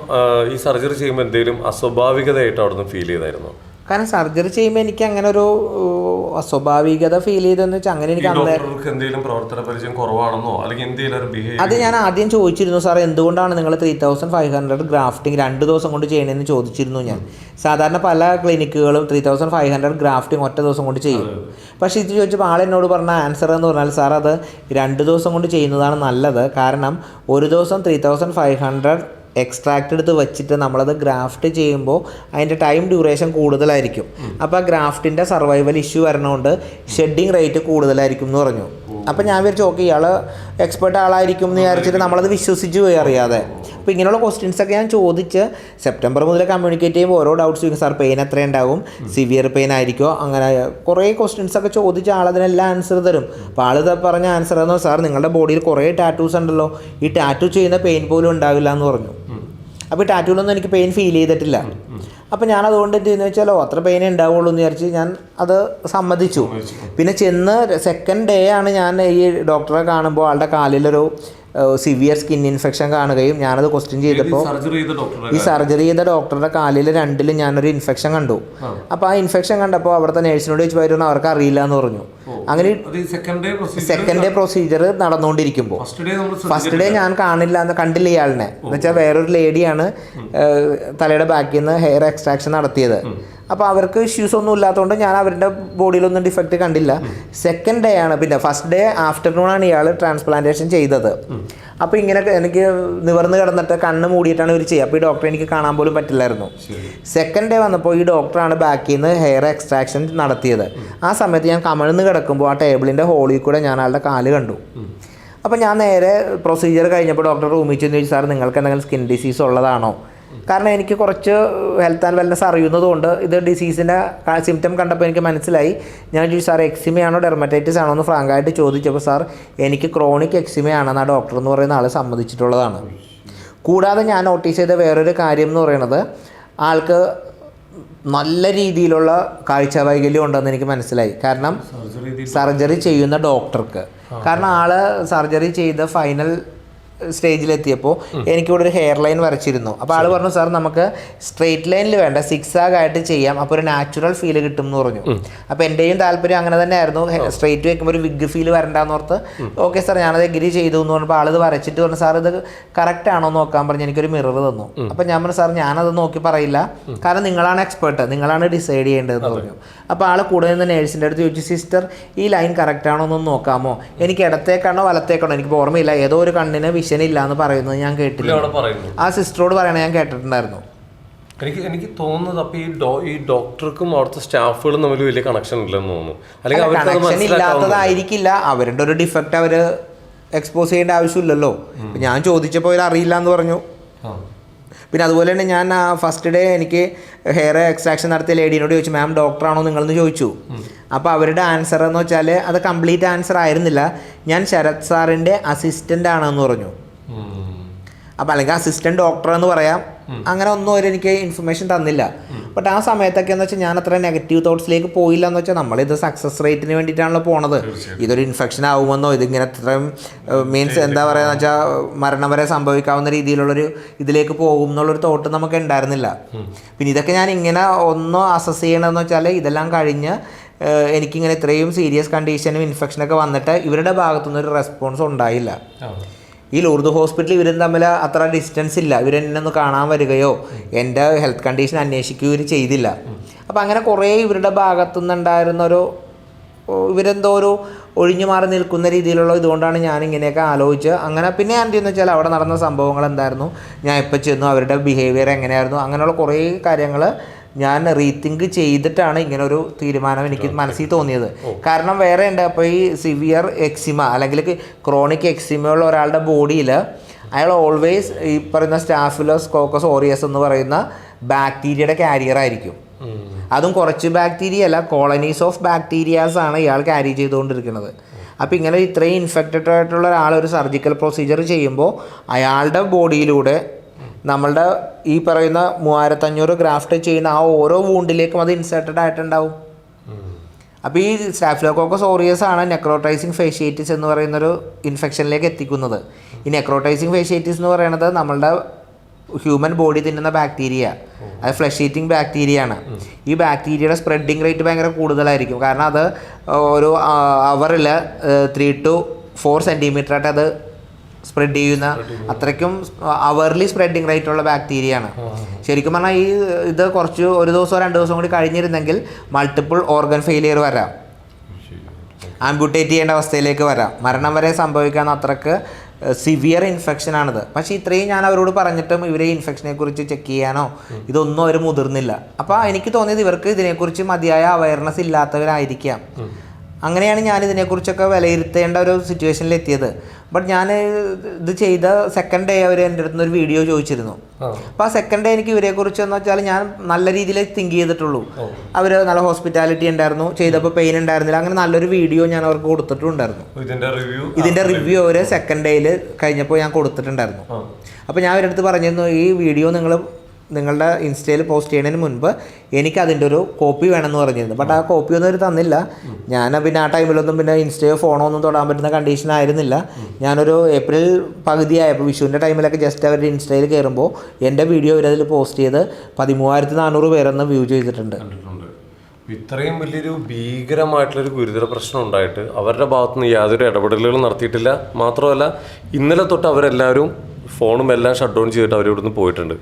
ഈ സർജറി ചെയ്യുമ്പോൾ എന്തെങ്കിലും അസ്വാഭാവികതയായിട്ട് അവിടെ നിന്ന് ഫീൽ ചെയ്തായിരുന്നു? കാരണം സർജറി ചെയ്യുമ്പോൾ എനിക്ക് അങ്ങനെ ഒരു അസ്വാഭാവികത ഫീൽ ചെയ്തെന്ന് വെച്ചാൽ അങ്ങനെ എനിക്ക് എന്തെങ്കിലും പ്രവർത്തന പരിചയം കുറവാണെന്നോ അല്ലെങ്കിൽ എന്തെങ്കിലും ബിഹേവിയർ അത് ഞാൻ ആദ്യം ചോദിച്ചിരുന്നു സാർ എന്തുകൊണ്ടാണ് നിങ്ങൾ three thousand five hundred grafting രണ്ട് ദിവസം കൊണ്ട് ചെയ്യണമെന്ന് ചോദിച്ചിരുന്നു ഞാൻ. സാധാരണ പല ക്ലിനിക്കുകളും three thousand five hundred grafting ഒറ്റ ദിവസം കൊണ്ട് ചെയ്യും. പക്ഷേ ഇത് ചോദിച്ചപ്പോൾ ആൾ എന്നോട് പറഞ്ഞ ആൻസർ എന്ന് പറഞ്ഞാൽ സാർ അത് രണ്ട് ദിവസം കൊണ്ട് ചെയ്യുന്നതാണ് നല്ലത്. കാരണം ഒരു ദിവസം three thousand five hundred extract എടുത്ത് വെച്ചിട്ട് നമ്മളത് ഗ്രാഫ്റ്റ് ചെയ്യുമ്പോൾ അതിന്റെ ടൈം ഡ്യൂറേഷൻ കൂടുതലായിരിക്കും. അപ്പോൾ ആ ഗ്രാഫ്റ്റിന്റെ സർവൈവൽ ഇഷ്യൂ വരണതുകൊണ്ട് ഷെഡിങ് റേറ്റ് കൂടുതലായിരിക്കും എന്ന് പറഞ്ഞു. അപ്പോൾ ഞാൻ വിചാരിച്ചു ഓക്കെ ഇയാൾ എക്സ്പേർട്ട് ആളായിരിക്കും എന്ന് വിചാരിച്ചിട്ട് നമ്മളത് വിശ്വസിച്ച് പോയി അറിയാതെ. അപ്പോൾ ഇങ്ങനെയുള്ള ക്വസ്റ്റ്യൻസൊക്കെ ഞാൻ ചോദിച്ച് സെപ്റ്റംബർ മുതൽ കമ്മ്യൂണിക്കേറ്റ് ചെയ്യുമ്പോൾ ഓരോ ഡൗട്ട്സ് ചോദിക്കും സാർ പെയിൻ എത്ര ഉണ്ടാവും? സിവിയർ പെയിൻ ആയിരിക്കുമോ അങ്ങനെ കുറേ ക്വസ്റ്റ്യൻസൊക്കെ ചോദിച്ച് ആളതിനെല്ലാം ആൻസർ തരും. അപ്പോൾ ആൾ പറഞ്ഞ ആൻസർ എന്നോ സാർ നിങ്ങളുടെ ബോഡിയിൽ കുറേ ടാറ്റൂസ് ഉണ്ടല്ലോ. ഈ ടാറ്റൂ ചെയ്യുന്ന പെയിൻ പോലും ഉണ്ടാവില്ല എന്ന് പറഞ്ഞു. അപ്പോൾ ഈ ടാറ്റൂലൊന്നും എനിക്ക് പെയിൻ ഫീൽ ചെയ്തിട്ടില്ല. അപ്പോൾ ഞാൻ അതുകൊണ്ട് എന്ത് ചെയ്യുന്നത് വെച്ചാലോ അത്ര പെയിൻ ഉണ്ടാവുള്ളൂ എന്ന് വിചാരിച്ച് ഞാൻ അത് സമ്മതിച്ചു. പിന്നെ ചെന്ന് സെക്കൻഡ് ഡേ ആണ് ഞാൻ ഈ ഡോക്ടറെ കാണുമ്പോൾ ആളുടെ കാലിലൊരു സിവിയർ സ്കിൻ ഇൻഫെക്ഷൻ കാണുകയും ഞാനത് ക്വസ്റ്റ്യൻ ചെയ്തപ്പോൾ ഈ സർജറി ചെയ്ത ഡോക്ടറുടെ കാലിൽ രണ്ടിലും ഞാനൊരു ഇൻഫെക്ഷൻ കണ്ടു. അപ്പോൾ ആ ഇൻഫെക്ഷൻ കണ്ടപ്പോൾ അവിടുത്തെ നേഴ്സിനോട് ചോദിച്ചു വരുന്ന അവർക്ക് അറിയില്ല എന്ന് പറഞ്ഞു അങ്ങനെ സെക്കൻഡ് ഡേ പ്രൊസീജിയർ നടന്നുകൊണ്ടിരിക്കുമ്പോൾ ഫസ്റ്റ് ഡേ ഞാൻ കാണില്ല എന്ന് കണ്ടില്ല ഇയാളിനെ. എന്ന് വെച്ചാൽ വേറൊരു ലേഡിയാണ് തലയുടെ ബാക്കിൽ നിന്ന് ഹെയർ എക്സ്ട്രാക്ഷൻ നടത്തിയത്. അപ്പോൾ അവർക്ക് ഇഷ്യൂസ് ഒന്നും ഇല്ലാത്തതുകൊണ്ട് ഞാൻ അവരുടെ ബോഡിയിലൊന്നും ഡിഫക്റ്റ് കണ്ടില്ല. സെക്കൻഡ് ഡേ ആണ് പിന്നെ ഫസ്റ്റ് ഡേ ആഫ്റ്റർനൂൺ ആണ് ഇയാൾ ട്രാൻസ്പ്ലാന്റേഷൻ ചെയ്തത്. അപ്പോൾ ഇങ്ങനെ എനിക്ക് നിവർന്ന് കിടന്നിട്ട് കണ്ണ് മൂടിയിട്ടാണ് ഇവർ ചെയ്യുക. അപ്പോൾ ഈ ഡോക്ടറെ എനിക്ക് കാണാൻ പോലും പറ്റില്ലായിരുന്നു. സെക്കൻഡ് ഡേ വന്നപ്പോൾ ഈ ഡോക്ടറാണ് ബാക്കിൽ നിന്ന് ഹെയർ എക്സ്ട്രാക്ഷൻ നടത്തിയത്. ആ സമയത്ത് ഞാൻ കമഴ്ന്ന് കിടക്കുമ്പോൾ ആ ടേബിളിന്റെ ഹോളിൽ കൂടെ ഞാൻ ആളുടെ കാൽ കണ്ടു. അപ്പോൾ ഞാൻ നേരെ പ്രൊസീജിയർ കഴിഞ്ഞപ്പോൾ ഡോക്ടർ റൂമിൽ ചെന്ന് ചോദിച്ചു സാർ നിങ്ങൾക്ക് എന്തെങ്കിലും സ്കിൻ ഡിസീസ് ഉള്ളതാണോ? കാരണം എനിക്ക് കുറച്ച് ഹെൽത്ത് ആൻഡ് വെൽനസ് അറിയുന്നതുകൊണ്ട് ഇത് ഡിസീസിന്റെ സിംറ്റം കണ്ടപ്പോൾ എനിക്ക് മനസ്സിലായി. ഞാൻ ചോദിച്ചു സാർ എക്സിമയാണോ ഡെർമറ്റൈറ്റിസ് ആണോ? എന്ന് ഫ്രാങ്കായിട്ട് ചോദിച്ചപ്പോൾ സാർ എനിക്ക് ക്രോണിക് എക്സിമയാണെന്ന് ആ ഡോക്ടർ എന്ന് പറയുന്ന ആൾ സമ്മതിച്ചിട്ടുള്ളതാണ്. കൂടാതെ ഞാൻ നോട്ടീസ് ചെയ്ത വേറൊരു കാര്യം എന്ന് പറയുന്നത് ആൾക്ക് നല്ല രീതിയിലുള്ള കാഴ്ച വൈകല്യം ഉണ്ടെന്ന് എനിക്ക് മനസ്സിലായി. കാരണം സർജറി സർജറി ചെയ്യുന്ന ഡോക്ടർക്ക് കാരണം ആൾ സർജറി ചെയ്ത ഫൈനൽ സ്റ്റേജിലെത്തിയപ്പോൾ എനിക്കിവിടെ ഒരു ഹെയർ ലൈൻ വരച്ചിരുന്നു. അപ്പോൾ ആൾ പറഞ്ഞു സാർ നമുക്ക് സ്ട്രെയിറ്റ് ലൈനിൽ വേണ്ട സിക്സ് ആഗ് ആയിട്ട് ചെയ്യാം. അപ്പോൾ ഒരു നാച്ചുറൽ ഫീൽ കിട്ടും എന്ന് പറഞ്ഞു അപ്പോൾ എന്റെയും താല്പര്യം അങ്ങനെ തന്നെ ആയിരുന്നു സ്ട്രെയിറ്റ് വെക്കുമ്പോൾ ഒരു വിഗ് ഫീൽ വരണ്ടെന്ന് ഓർത്ത് ഓക്കെ സാർ ഞാനത് എഗ്രി ചെയ്തു എന്ന് പറഞ്ഞപ്പോൾ ആളിത് വരച്ചിട്ട് പറഞ്ഞു സാർ ഇത് കറക്റ്റ് ആണോ നോക്കാൻ പറഞ്ഞ് എനിക്കൊരു മിറർ തന്നു. അപ്പോൾ ഞാൻ പറഞ്ഞു സാർ ഞാനത് നോക്കി പറയില്ല. കാരണം നിങ്ങളാണ് എക്സ്പേർട്ട് നിങ്ങളാണ് ഡിസൈഡ് ചെയ്യേണ്ടതെന്ന് പറഞ്ഞു. അപ്പോൾ ആൾ കൂടെ നിന്ന് നേഴ്സിന്റെ അടുത്ത് ചോദിച്ചു സിസ്റ്റർ ഈ ലൈൻ കറക്റ്റ് ആണോ എന്നൊന്ന് നോക്കാമോ? എനിക്ക് ഇടത്തേക്കാണോ വലത്തേക്കാണോ? എനിക്ക് ഓർമ്മയില്ല. ഏതോ ഒരു കണ്ണിന് വിഷൻ ഇല്ല എന്ന് പറയുന്നത് ഞാൻ കേട്ടില്ല. ആ സിസ്റ്ററോട് പറയണ ഞാൻ കേട്ടിട്ടുണ്ടായിരുന്നു. എനിക്ക് എനിക്ക് തോന്നുന്നത് അപ്പൊ ഈ ഡോ ഈ ഡോക്ടർക്കും അവിടുത്തെ സ്റ്റാഫുകളും തമ്മിൽ വലിയ കണക്ഷൻ ഇല്ലെന്ന് തോന്നുന്നു. അല്ലെങ്കിൽ കണക്ഷൻ ഇല്ലാത്തതായിരിക്കില്ല. അവരുടെ ഒരു ഡിഫക്റ്റ് അവർ എക്സ്പോസ് ചെയ്യേണ്ട ആവശ്യമില്ലല്ലോ. ഞാൻ ചോദിച്ചപ്പോൾ അവർ അറിയില്ല എന്ന് പറഞ്ഞു പിന്നെ അതുപോലെ തന്നെ ഞാൻ ഫസ്റ്റ് ഡേ എനിക്ക് ഹെയർ എക്സ്ട്രാക്ഷൻ നടത്തിയ ലേഡീനോട് ചോദിച്ചു മാം ഡോക്ടറാണോ നിങ്ങളെന്ന് ചോദിച്ചു. അപ്പോൾ അവരുടെ ആൻസർ എന്ന് വെച്ചാൽ അത് കംപ്ലീറ്റ് ആൻസർ ആയിരുന്നില്ല. ഞാൻ ശരത് സാറിന്റെ അസിസ്റ്റന്റ് ആണെന്ന് പറഞ്ഞു. അപ്പോൾ അല്ലെങ്കിൽ അസിസ്റ്റന്റ് ഡോക്ടർ എന്ന് പറയാം. അങ്ങനെ ഒന്നും അവർ എനിക്ക് ഇൻഫർമേഷൻ തന്നില്ല. ബട്ട് ആ സമയത്തൊക്കെ എന്ന് വെച്ചാൽ ഞാൻ അത്ര നെഗറ്റീവ് തോട്ട്സിലേക്ക് പോയില്ല എന്ന് വെച്ചാൽ നമ്മളിത് സക്സസ് റേറ്റിന് വേണ്ടിയിട്ടാണല്ലോ പോണത്. ഇതൊരു ഇൻഫെക്ഷൻ ആവുമെന്നോ ഇതിങ്ങനെ അത്രയും മീൻസ് എന്താ പറയുക വെച്ചാൽ മരണം വരെ സംഭവിക്കാവുന്ന രീതിയിലുള്ളൊരു ഇതിലേക്ക് പോകും എന്നുള്ളൊരു തോട്ട് നമുക്ക് ഉണ്ടായിരുന്നില്ല. പിന്നെ ഇതൊക്കെ ഞാൻ ഇങ്ങനെ ഒന്നോ അസസ് ചെയ്യണമെന്ന് വെച്ചാൽ ഇതെല്ലാം കഴിഞ്ഞ് എനിക്കിങ്ങനെ ഇത്രയും സീരിയസ് കണ്ടീഷനും ഇൻഫെക്ഷനൊക്കെ വന്നിട്ട് ഇവരുടെ ഭാഗത്തുനിന്ന് ഒരു റെസ്പോൺസ് ഉണ്ടായില്ല. ഈ ലൂർദ് ഹോസ്പിറ്റൽ ഇവരും തമ്മിൽ അത്ര ഡിസ്റ്റൻസ് ഇല്ല. ഇവരെന്നെ ഒന്ന് കാണാൻ വരികയോ എന്റെ ഹെൽത്ത് കണ്ടീഷൻ അന്വേഷിക്കുകയോ ഇവർ ചെയ്തില്ല. അപ്പം അങ്ങനെ കുറേ ഇവരുടെ ഭാഗത്തു നിന്നുണ്ടായിരുന്നൊരു ഇവരെന്തോ ഒരു ഒഴിഞ്ഞു മാറി നിൽക്കുന്ന രീതിയിലുള്ള ഇതുകൊണ്ടാണ് ഞാൻ ഇങ്ങനെയൊക്കെ ആലോചിച്ച് അങ്ങനെ പിന്നെ ഞാൻ ചെയ്യുന്ന വെച്ചാൽ അവിടെ നടന്ന സംഭവങ്ങൾ എന്തായിരുന്നു? ഞാൻ ഇപ്പം ചെന്നു? അവരുടെ ബിഹേവിയർ എങ്ങനെയായിരുന്നു? അങ്ങനെയുള്ള കുറേ കാര്യങ്ങൾ ഞാൻ റീതിങ്ക് ചെയ്തിട്ടാണ് ഇങ്ങനെ ഒരു തീരുമാനം എനിക്ക് മനസ്സിൽ തോന്നിയത്. കാരണം വേറെ ഉണ്ട് അപ്പോൾ ഈ സിവിയർ എക്സിമ അല്ലെങ്കിൽ ക്രോണിക് എക്സിമ ഉള്ള ഒരാളുടെ ബോഡിയിൽ അയാൾ ഓൾവേസ് ഈ പറയുന്ന സ്റ്റാഫിലോസ് കോക്കസ് ഓറിയസ് എന്ന് പറയുന്ന ബാക്ടീരിയയുടെ കാരിയർ ആയിരിക്കും. അതും കുറച്ച് ബാക്ടീരിയ അല്ല കോളനീസ് ഓഫ് ബാക്ടീരിയാസ് ആണ് ഇയാൾ ക്യാരി ചെയ്തുകൊണ്ടിരിക്കുന്നത്. അപ്പോൾ ഇങ്ങനെ ഇത്രയും ഇൻഫെക്റ്റഡ് ആയിട്ടുള്ള ഒരാൾ ഒരു സർജിക്കൽ പ്രൊസീജിയർ ചെയ്യുമ്പോൾ അയാളുടെ ബോഡിയിലൂടെ നമ്മളുടെ ഈ പറയുന്ന മൂവായിരത്തഞ്ഞൂറ് ഗ്രാഫ്റ്റ് ചെയ്യുന്ന ആ ഓരോ വൂണ്ടിലേക്കും അത് ഇൻസേർട്ടഡ് ആയിട്ടുണ്ടാവും. അപ്പോൾ ഈ സ്റ്റാഫിലോക്കോക്കോ സോറിയസ് ആണ് നെക്രോട്ടൈസിങ് ഫേഷ്യേറ്റിസ് എന്ന് പറയുന്നൊരു ഇൻഫെക്ഷനിലേക്ക് എത്തിക്കുന്നത്. ഈ നെക്രോട്ടൈസിങ് ഫേഷ്യേറ്റിസ് എന്ന് പറയുന്നത് നമ്മളുടെ ഹ്യൂമൻ ബോഡി തിന്നുന്ന ബാക്ടീരിയ അത് ഫ്ലഷ് ഈറ്റിംഗ് ബാക്ടീരിയ ആണ്. ഈ ബാക്ടീരിയയുടെ സ്പ്രെഡിങ് റേറ്റ് ഭയങ്കര കൂടുതലായിരിക്കും. കാരണം അത് ഒരു അവറിൽ ത്രീ ടു ഫോർ സെന്റിമീറ്റർ ആയിട്ട് അത് സ്പ്രെഡ് ചെയ്യുന്ന അത്രയ്ക്കും അവർലി സ്പ്രെഡിങ് റേറ്റ് ഉള്ള ബാക്ടീരിയ ആണ്. ശരിക്കും പറഞ്ഞാൽ ഈ ഇത് കുറച്ച് ഒരു ദിവസമോ രണ്ട് ദിവസം കൂടി കഴിഞ്ഞിരുന്നെങ്കിൽ മൾട്ടിപ്പിൾ ഓർഗൻ ഫെയിലിയർ വരാം. ആംബ്യൂട്ടേറ്റ് ചെയ്യേണ്ട അവസ്ഥയിലേക്ക് വരാം. മരണം വരെ സംഭവിക്കാൻ അത്രയ്ക്ക് സിവിയർ ഇൻഫെക്ഷൻ ആണിത്. പക്ഷേ ഇത്രയും ഞാൻ അവരോട് പറഞ്ഞിട്ടും ഇവരെ ഇൻഫെക്ഷനെ കുറിച്ച് ചെക്ക് ചെയ്യാനോ ഇതൊന്നും അവർ മുതിർന്നില്ല. അപ്പോൾ എനിക്ക് തോന്നിയത് ഇവർക്ക് ഇതിനെക്കുറിച്ച് മതിയായ അവയർനെസ് ഇല്ലാത്തവരായിരിക്കാം. അങ്ങനെയാണ് ഞാൻ ഇതിനെക്കുറിച്ചൊക്കെ വിലയിരുത്തേണ്ട ഒരു സിറ്റുവേഷനിൽ എത്തിയത് ബട്ട് ഞാൻ ഇത് ചെയ്ത സെക്കൻഡ് ഡേ അവർ എന്റെ അടുത്ത് ഒരു വീഡിയോ ചോദിച്ചിരുന്നു. അപ്പോൾ ആ സെക്കൻഡ് ഡേ എനിക്ക് ഇവരെക്കുറിച്ച് എന്ന് വെച്ചാൽ ഞാൻ നല്ല രീതിയിൽ തിങ്ക് ചെയ്തിട്ടുള്ളൂ. അവർ നല്ല ഹോസ്പിറ്റാലിറ്റി ഉണ്ടായിരുന്നു ചെയ്തപ്പോൾ പെയിൻ ഉണ്ടായിരുന്നില്ല. അങ്ങനെ നല്ലൊരു വീഡിയോ ഞാൻ അവർക്ക് കൊടുത്തിട്ടുണ്ടായിരുന്നു. ഇതിന്റെ റിവ്യൂ അവർ സെക്കൻഡ് ഡേയിൽ കഴിഞ്ഞപ്പോൾ ഞാൻ കൊടുത്തിട്ടുണ്ടായിരുന്നു. അപ്പോൾ ഞാൻ അവരടുത്ത് പറഞ്ഞിരുന്നു ഈ വീഡിയോ നിങ്ങൾ നിങ്ങളുടെ ഇൻസ്റ്റയിൽ പോസ്റ്റ് ചെയ്യുന്നതിന് മുൻപ് എനിക്ക് അതിന്റെ ഒരു കോപ്പി വേണമെന്ന് പറഞ്ഞിരുന്നു. ബട്ട് ആ കോപ്പി ഒന്നും അവർ തന്നില്ല. ഞാൻ പിന്നെ ആ ടൈമിലൊന്നും പിന്നെ ഇൻസ്റ്റയോ ഫോണോ ഒന്നും തൊടാൻ പറ്റുന്ന കണ്ടീഷൻ ആയിരുന്നില്ല. ഞാനൊരു ഏപ്രിൽ പകുതിയായപ്പോൾ വിഷുവിന്റെ ടൈമിലൊക്കെ ജസ്റ്റ് അവരുടെ ഇൻസ്റ്റയിൽ കയറുമ്പോൾ എന്റെ വീഡിയോ അവരതിൽ പോസ്റ്റ് ചെയ്ത് പതിമൂവായിരത്തി നാനൂറ് പേരൊന്ന് വ്യൂ ചെയ്തിട്ടുണ്ട്. ഇത്രയും വലിയൊരു ഭീകരമായിട്ടുള്ളൊരു ഗുരുതര പ്രശ്നം ഉണ്ടായിട്ട് അവരുടെ ഭാഗത്തുനിന്ന് യാതൊരു ഇടപെടലുകളും നടത്തിയിട്ടില്ല. മാത്രമല്ല ഇന്നലെ തൊട്ട് അവരെല്ലാവരും ഫോണും എല്ലാം ഷട്ട് ഡൗൺ ചെയ്തിട്ട് അവരിവിടുന്ന് പോയിട്ടുണ്ട്.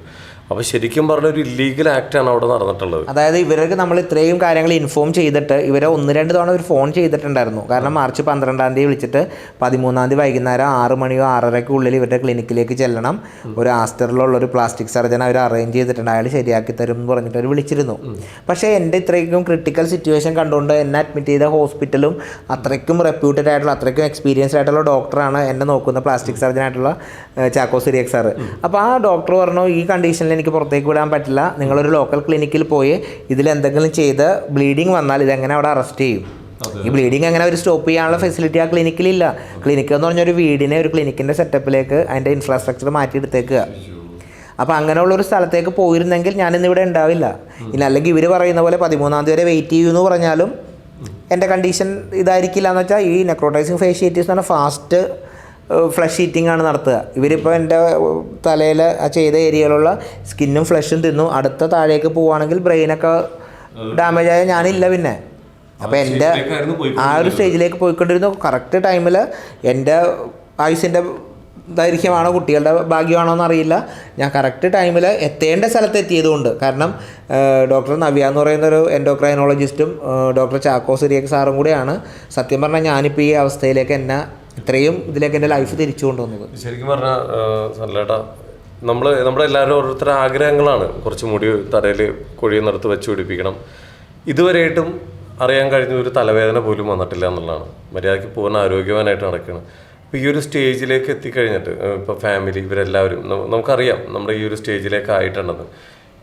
അപ്പോൾ ശരിക്കും പറഞ്ഞ ഒരു ഇല്ലീഗൽ ആണ് അവിടെ നടന്നിട്ടുള്ളത്. അതായത് ഇവർക്ക് നമ്മൾ ഇത്രയും കാര്യങ്ങൾ ഇൻഫോം ചെയ്തിട്ട് ഇവരെ ഒന്ന് രണ്ട് തവണ ഒരു ഫോൺ ചെയ്തിട്ടുണ്ടായിരുന്നു. കാരണം മാർച്ച് പന്ത്രണ്ടാം തീയതി വിളിച്ചിട്ട് പതിമൂന്നാം തീയതി വൈകുന്നേരം ആറ് മണിയോ ആറരയ്ക്ക് ഉള്ളിൽ ഇവരുടെ ക്ലിനിക്കിലേക്ക് ചെല്ലണം. ഒരു ആസ്റ്ററിലുള്ള ഒരു പ്ലാസ്റ്റിക് സർജൻ അവർ അറേഞ്ച് ചെയ്തിട്ടുണ്ട്. അയാൾ ശരിയാക്കി തരും എന്ന് പറഞ്ഞിട്ട് അവർ വിളിച്ചിരുന്നു. പക്ഷേ എന്റെ ഇത്രയ്ക്കും ക്രിട്ടിക്കൽ സിറ്റുവേഷൻ കണ്ടുകൊണ്ട് എന്നെ അഡ്മിറ്റ് ചെയ്ത ഹോസ്പിറ്റലും അത്രയ്ക്കും റെപ്യൂട്ടഡ് ആയിട്ടുള്ള അത്രയ്ക്കും എക്സ്പീരിയൻസ്ഡ് ആയിട്ടുള്ള ഡോക്ടറാണ് എന്നെ നോക്കുന്ന പ്ലാസ്റ്റിക് സർജൻ ആയിട്ടുള്ള ഏഹ്, ചാക്കോ സിരിയക് സാറ് അപ്പോൾ ആ ഡോക്ടർ പറഞ്ഞു ഈ കണ്ടീഷനിൽ എനിക്ക് പുറത്തേക്ക് വിടാൻ പറ്റില്ല. നിങ്ങളൊരു ലോക്കൽ ക്ലിനിക്കിൽ പോയി ഇതിൽ എന്തെങ്കിലും ചെയ്ത് ബ്ലീഡിങ് വന്നാൽ ഇതെങ്ങനെ അവിടെ അറസ്റ്റ് ചെയ്യും? ഈ ബ്ലീഡിങ് അങ്ങനെ ഒരു സ്റ്റോപ്പ് ചെയ്യാനുള്ള ഫെസിലിറ്റി ആ ക്ലിനിക്കിലില്ല ക്ലിനിക്ക് എന്ന് പറഞ്ഞ ഒരു വീടിനെ ഒരു ക്ലിനിക്കിന്റെ സെറ്റപ്പിലേക്ക് അതിന്റെ ഇൻഫ്രാസ്ട്രക്ചർ മാറ്റിയെടുത്തേക്കുക അപ്പോൾ അങ്ങനെയുള്ള ഒരു സ്ഥലത്തേക്ക് പോയിരുന്നെങ്കിൽ ഞാനിന്ന് ഇവിടെ ഉണ്ടാവില്ല. ഇനി അല്ലെങ്കിൽ ഇവർ പറയുന്ന പോലെ പതിമൂന്നാം തീയതി വരെ വെയിറ്റ് ചെയ്യൂ എന്ന് പറഞ്ഞാലും എന്റെ കണ്ടീഷൻ ഇതായിരിക്കില്ല എന്ന് വെച്ചാൽ ഈ നെക്രോട്ടൈസിങ് ഫേഷ്യേറ്റീസ് എന്ന് പറഞ്ഞാൽ ഫാസ്റ്റ് ഫ്ലഷ് ഈറ്റിംഗ് ആണ് നടത്തുക. ഇവരിപ്പോൾ എന്റെ തലയിൽ ആ ചെയ്ത ഏരിയയിലുള്ള സ്കിന്നും ഫ്ലഷും തിന്നു. അടുത്ത താഴേക്ക് പോവുകയാണെങ്കിൽ ബ്രെയിനൊക്കെ ഡാമേജ് ആയാൽ ഞാനില്ല പിന്നെ. അപ്പോൾ എന്റെ ആ ഒരു സ്റ്റേജിലേക്ക് പോയിക്കൊണ്ടിരുന്നു. കറക്റ്റ് ടൈമിൽ എന്റെ ആയുസിന്റെ ദൈർഘ്യമാണോ കുട്ടികളുടെ ഭാഗ്യമാണോ എന്നറിയില്ല. ഞാൻ കറക്റ്റ് ടൈമിൽ എത്തേണ്ട സ്ഥലത്ത് എത്തിയതുകൊണ്ട്. കാരണം ഡോക്ടർ നവ്യ എന്ന് പറയുന്ന ഒരു എൻഡോക്രൈനോളജിസ്റ്റും ഡോക്ടർ ചാക്കോ സിരിയക് സാറും കൂടിയാണ്. സത്യം പറഞ്ഞാൽ ഞാനിപ്പോൾ ഈ അവസ്ഥയിലേക്ക് എന്നെ ഇത്രയും ഇതിലേക്ക് എന്റെ ലൈഫ് തിരിച്ചു കൊണ്ടുവന്നത്. ശരിക്കും പറഞ്ഞാൽ നമ്മൾ നമ്മുടെ എല്ലാവരും ഓരോരുത്തരുടെ ആഗ്രഹങ്ങളാണ് കുറച്ച് മുടി തലയിൽ കുഴിയുന്നിടത്ത് വെച്ച് പിടിപ്പിക്കണം. ഇതുവരെയായിട്ടും അറിയാൻ കഴിഞ്ഞ ഒരു തലവേദന പോലും വന്നിട്ടില്ല എന്നുള്ളതാണ്. മര്യാദയ്ക്ക് പൂർണ ആരോഗ്യവാനായിട്ട് നടക്കുകയാണ്. അപ്പോൾ ഈ ഒരു സ്റ്റേജിലേക്ക് എത്തിക്കഴിഞ്ഞിട്ട് ഇപ്പോൾ ഫാമിലി ഇവരെല്ലാവരും നമുക്കറിയാം നമ്മുടെ ഈ ഒരു സ്റ്റേജിലേക്ക് ആയിട്ടുണ്ടെന്ന്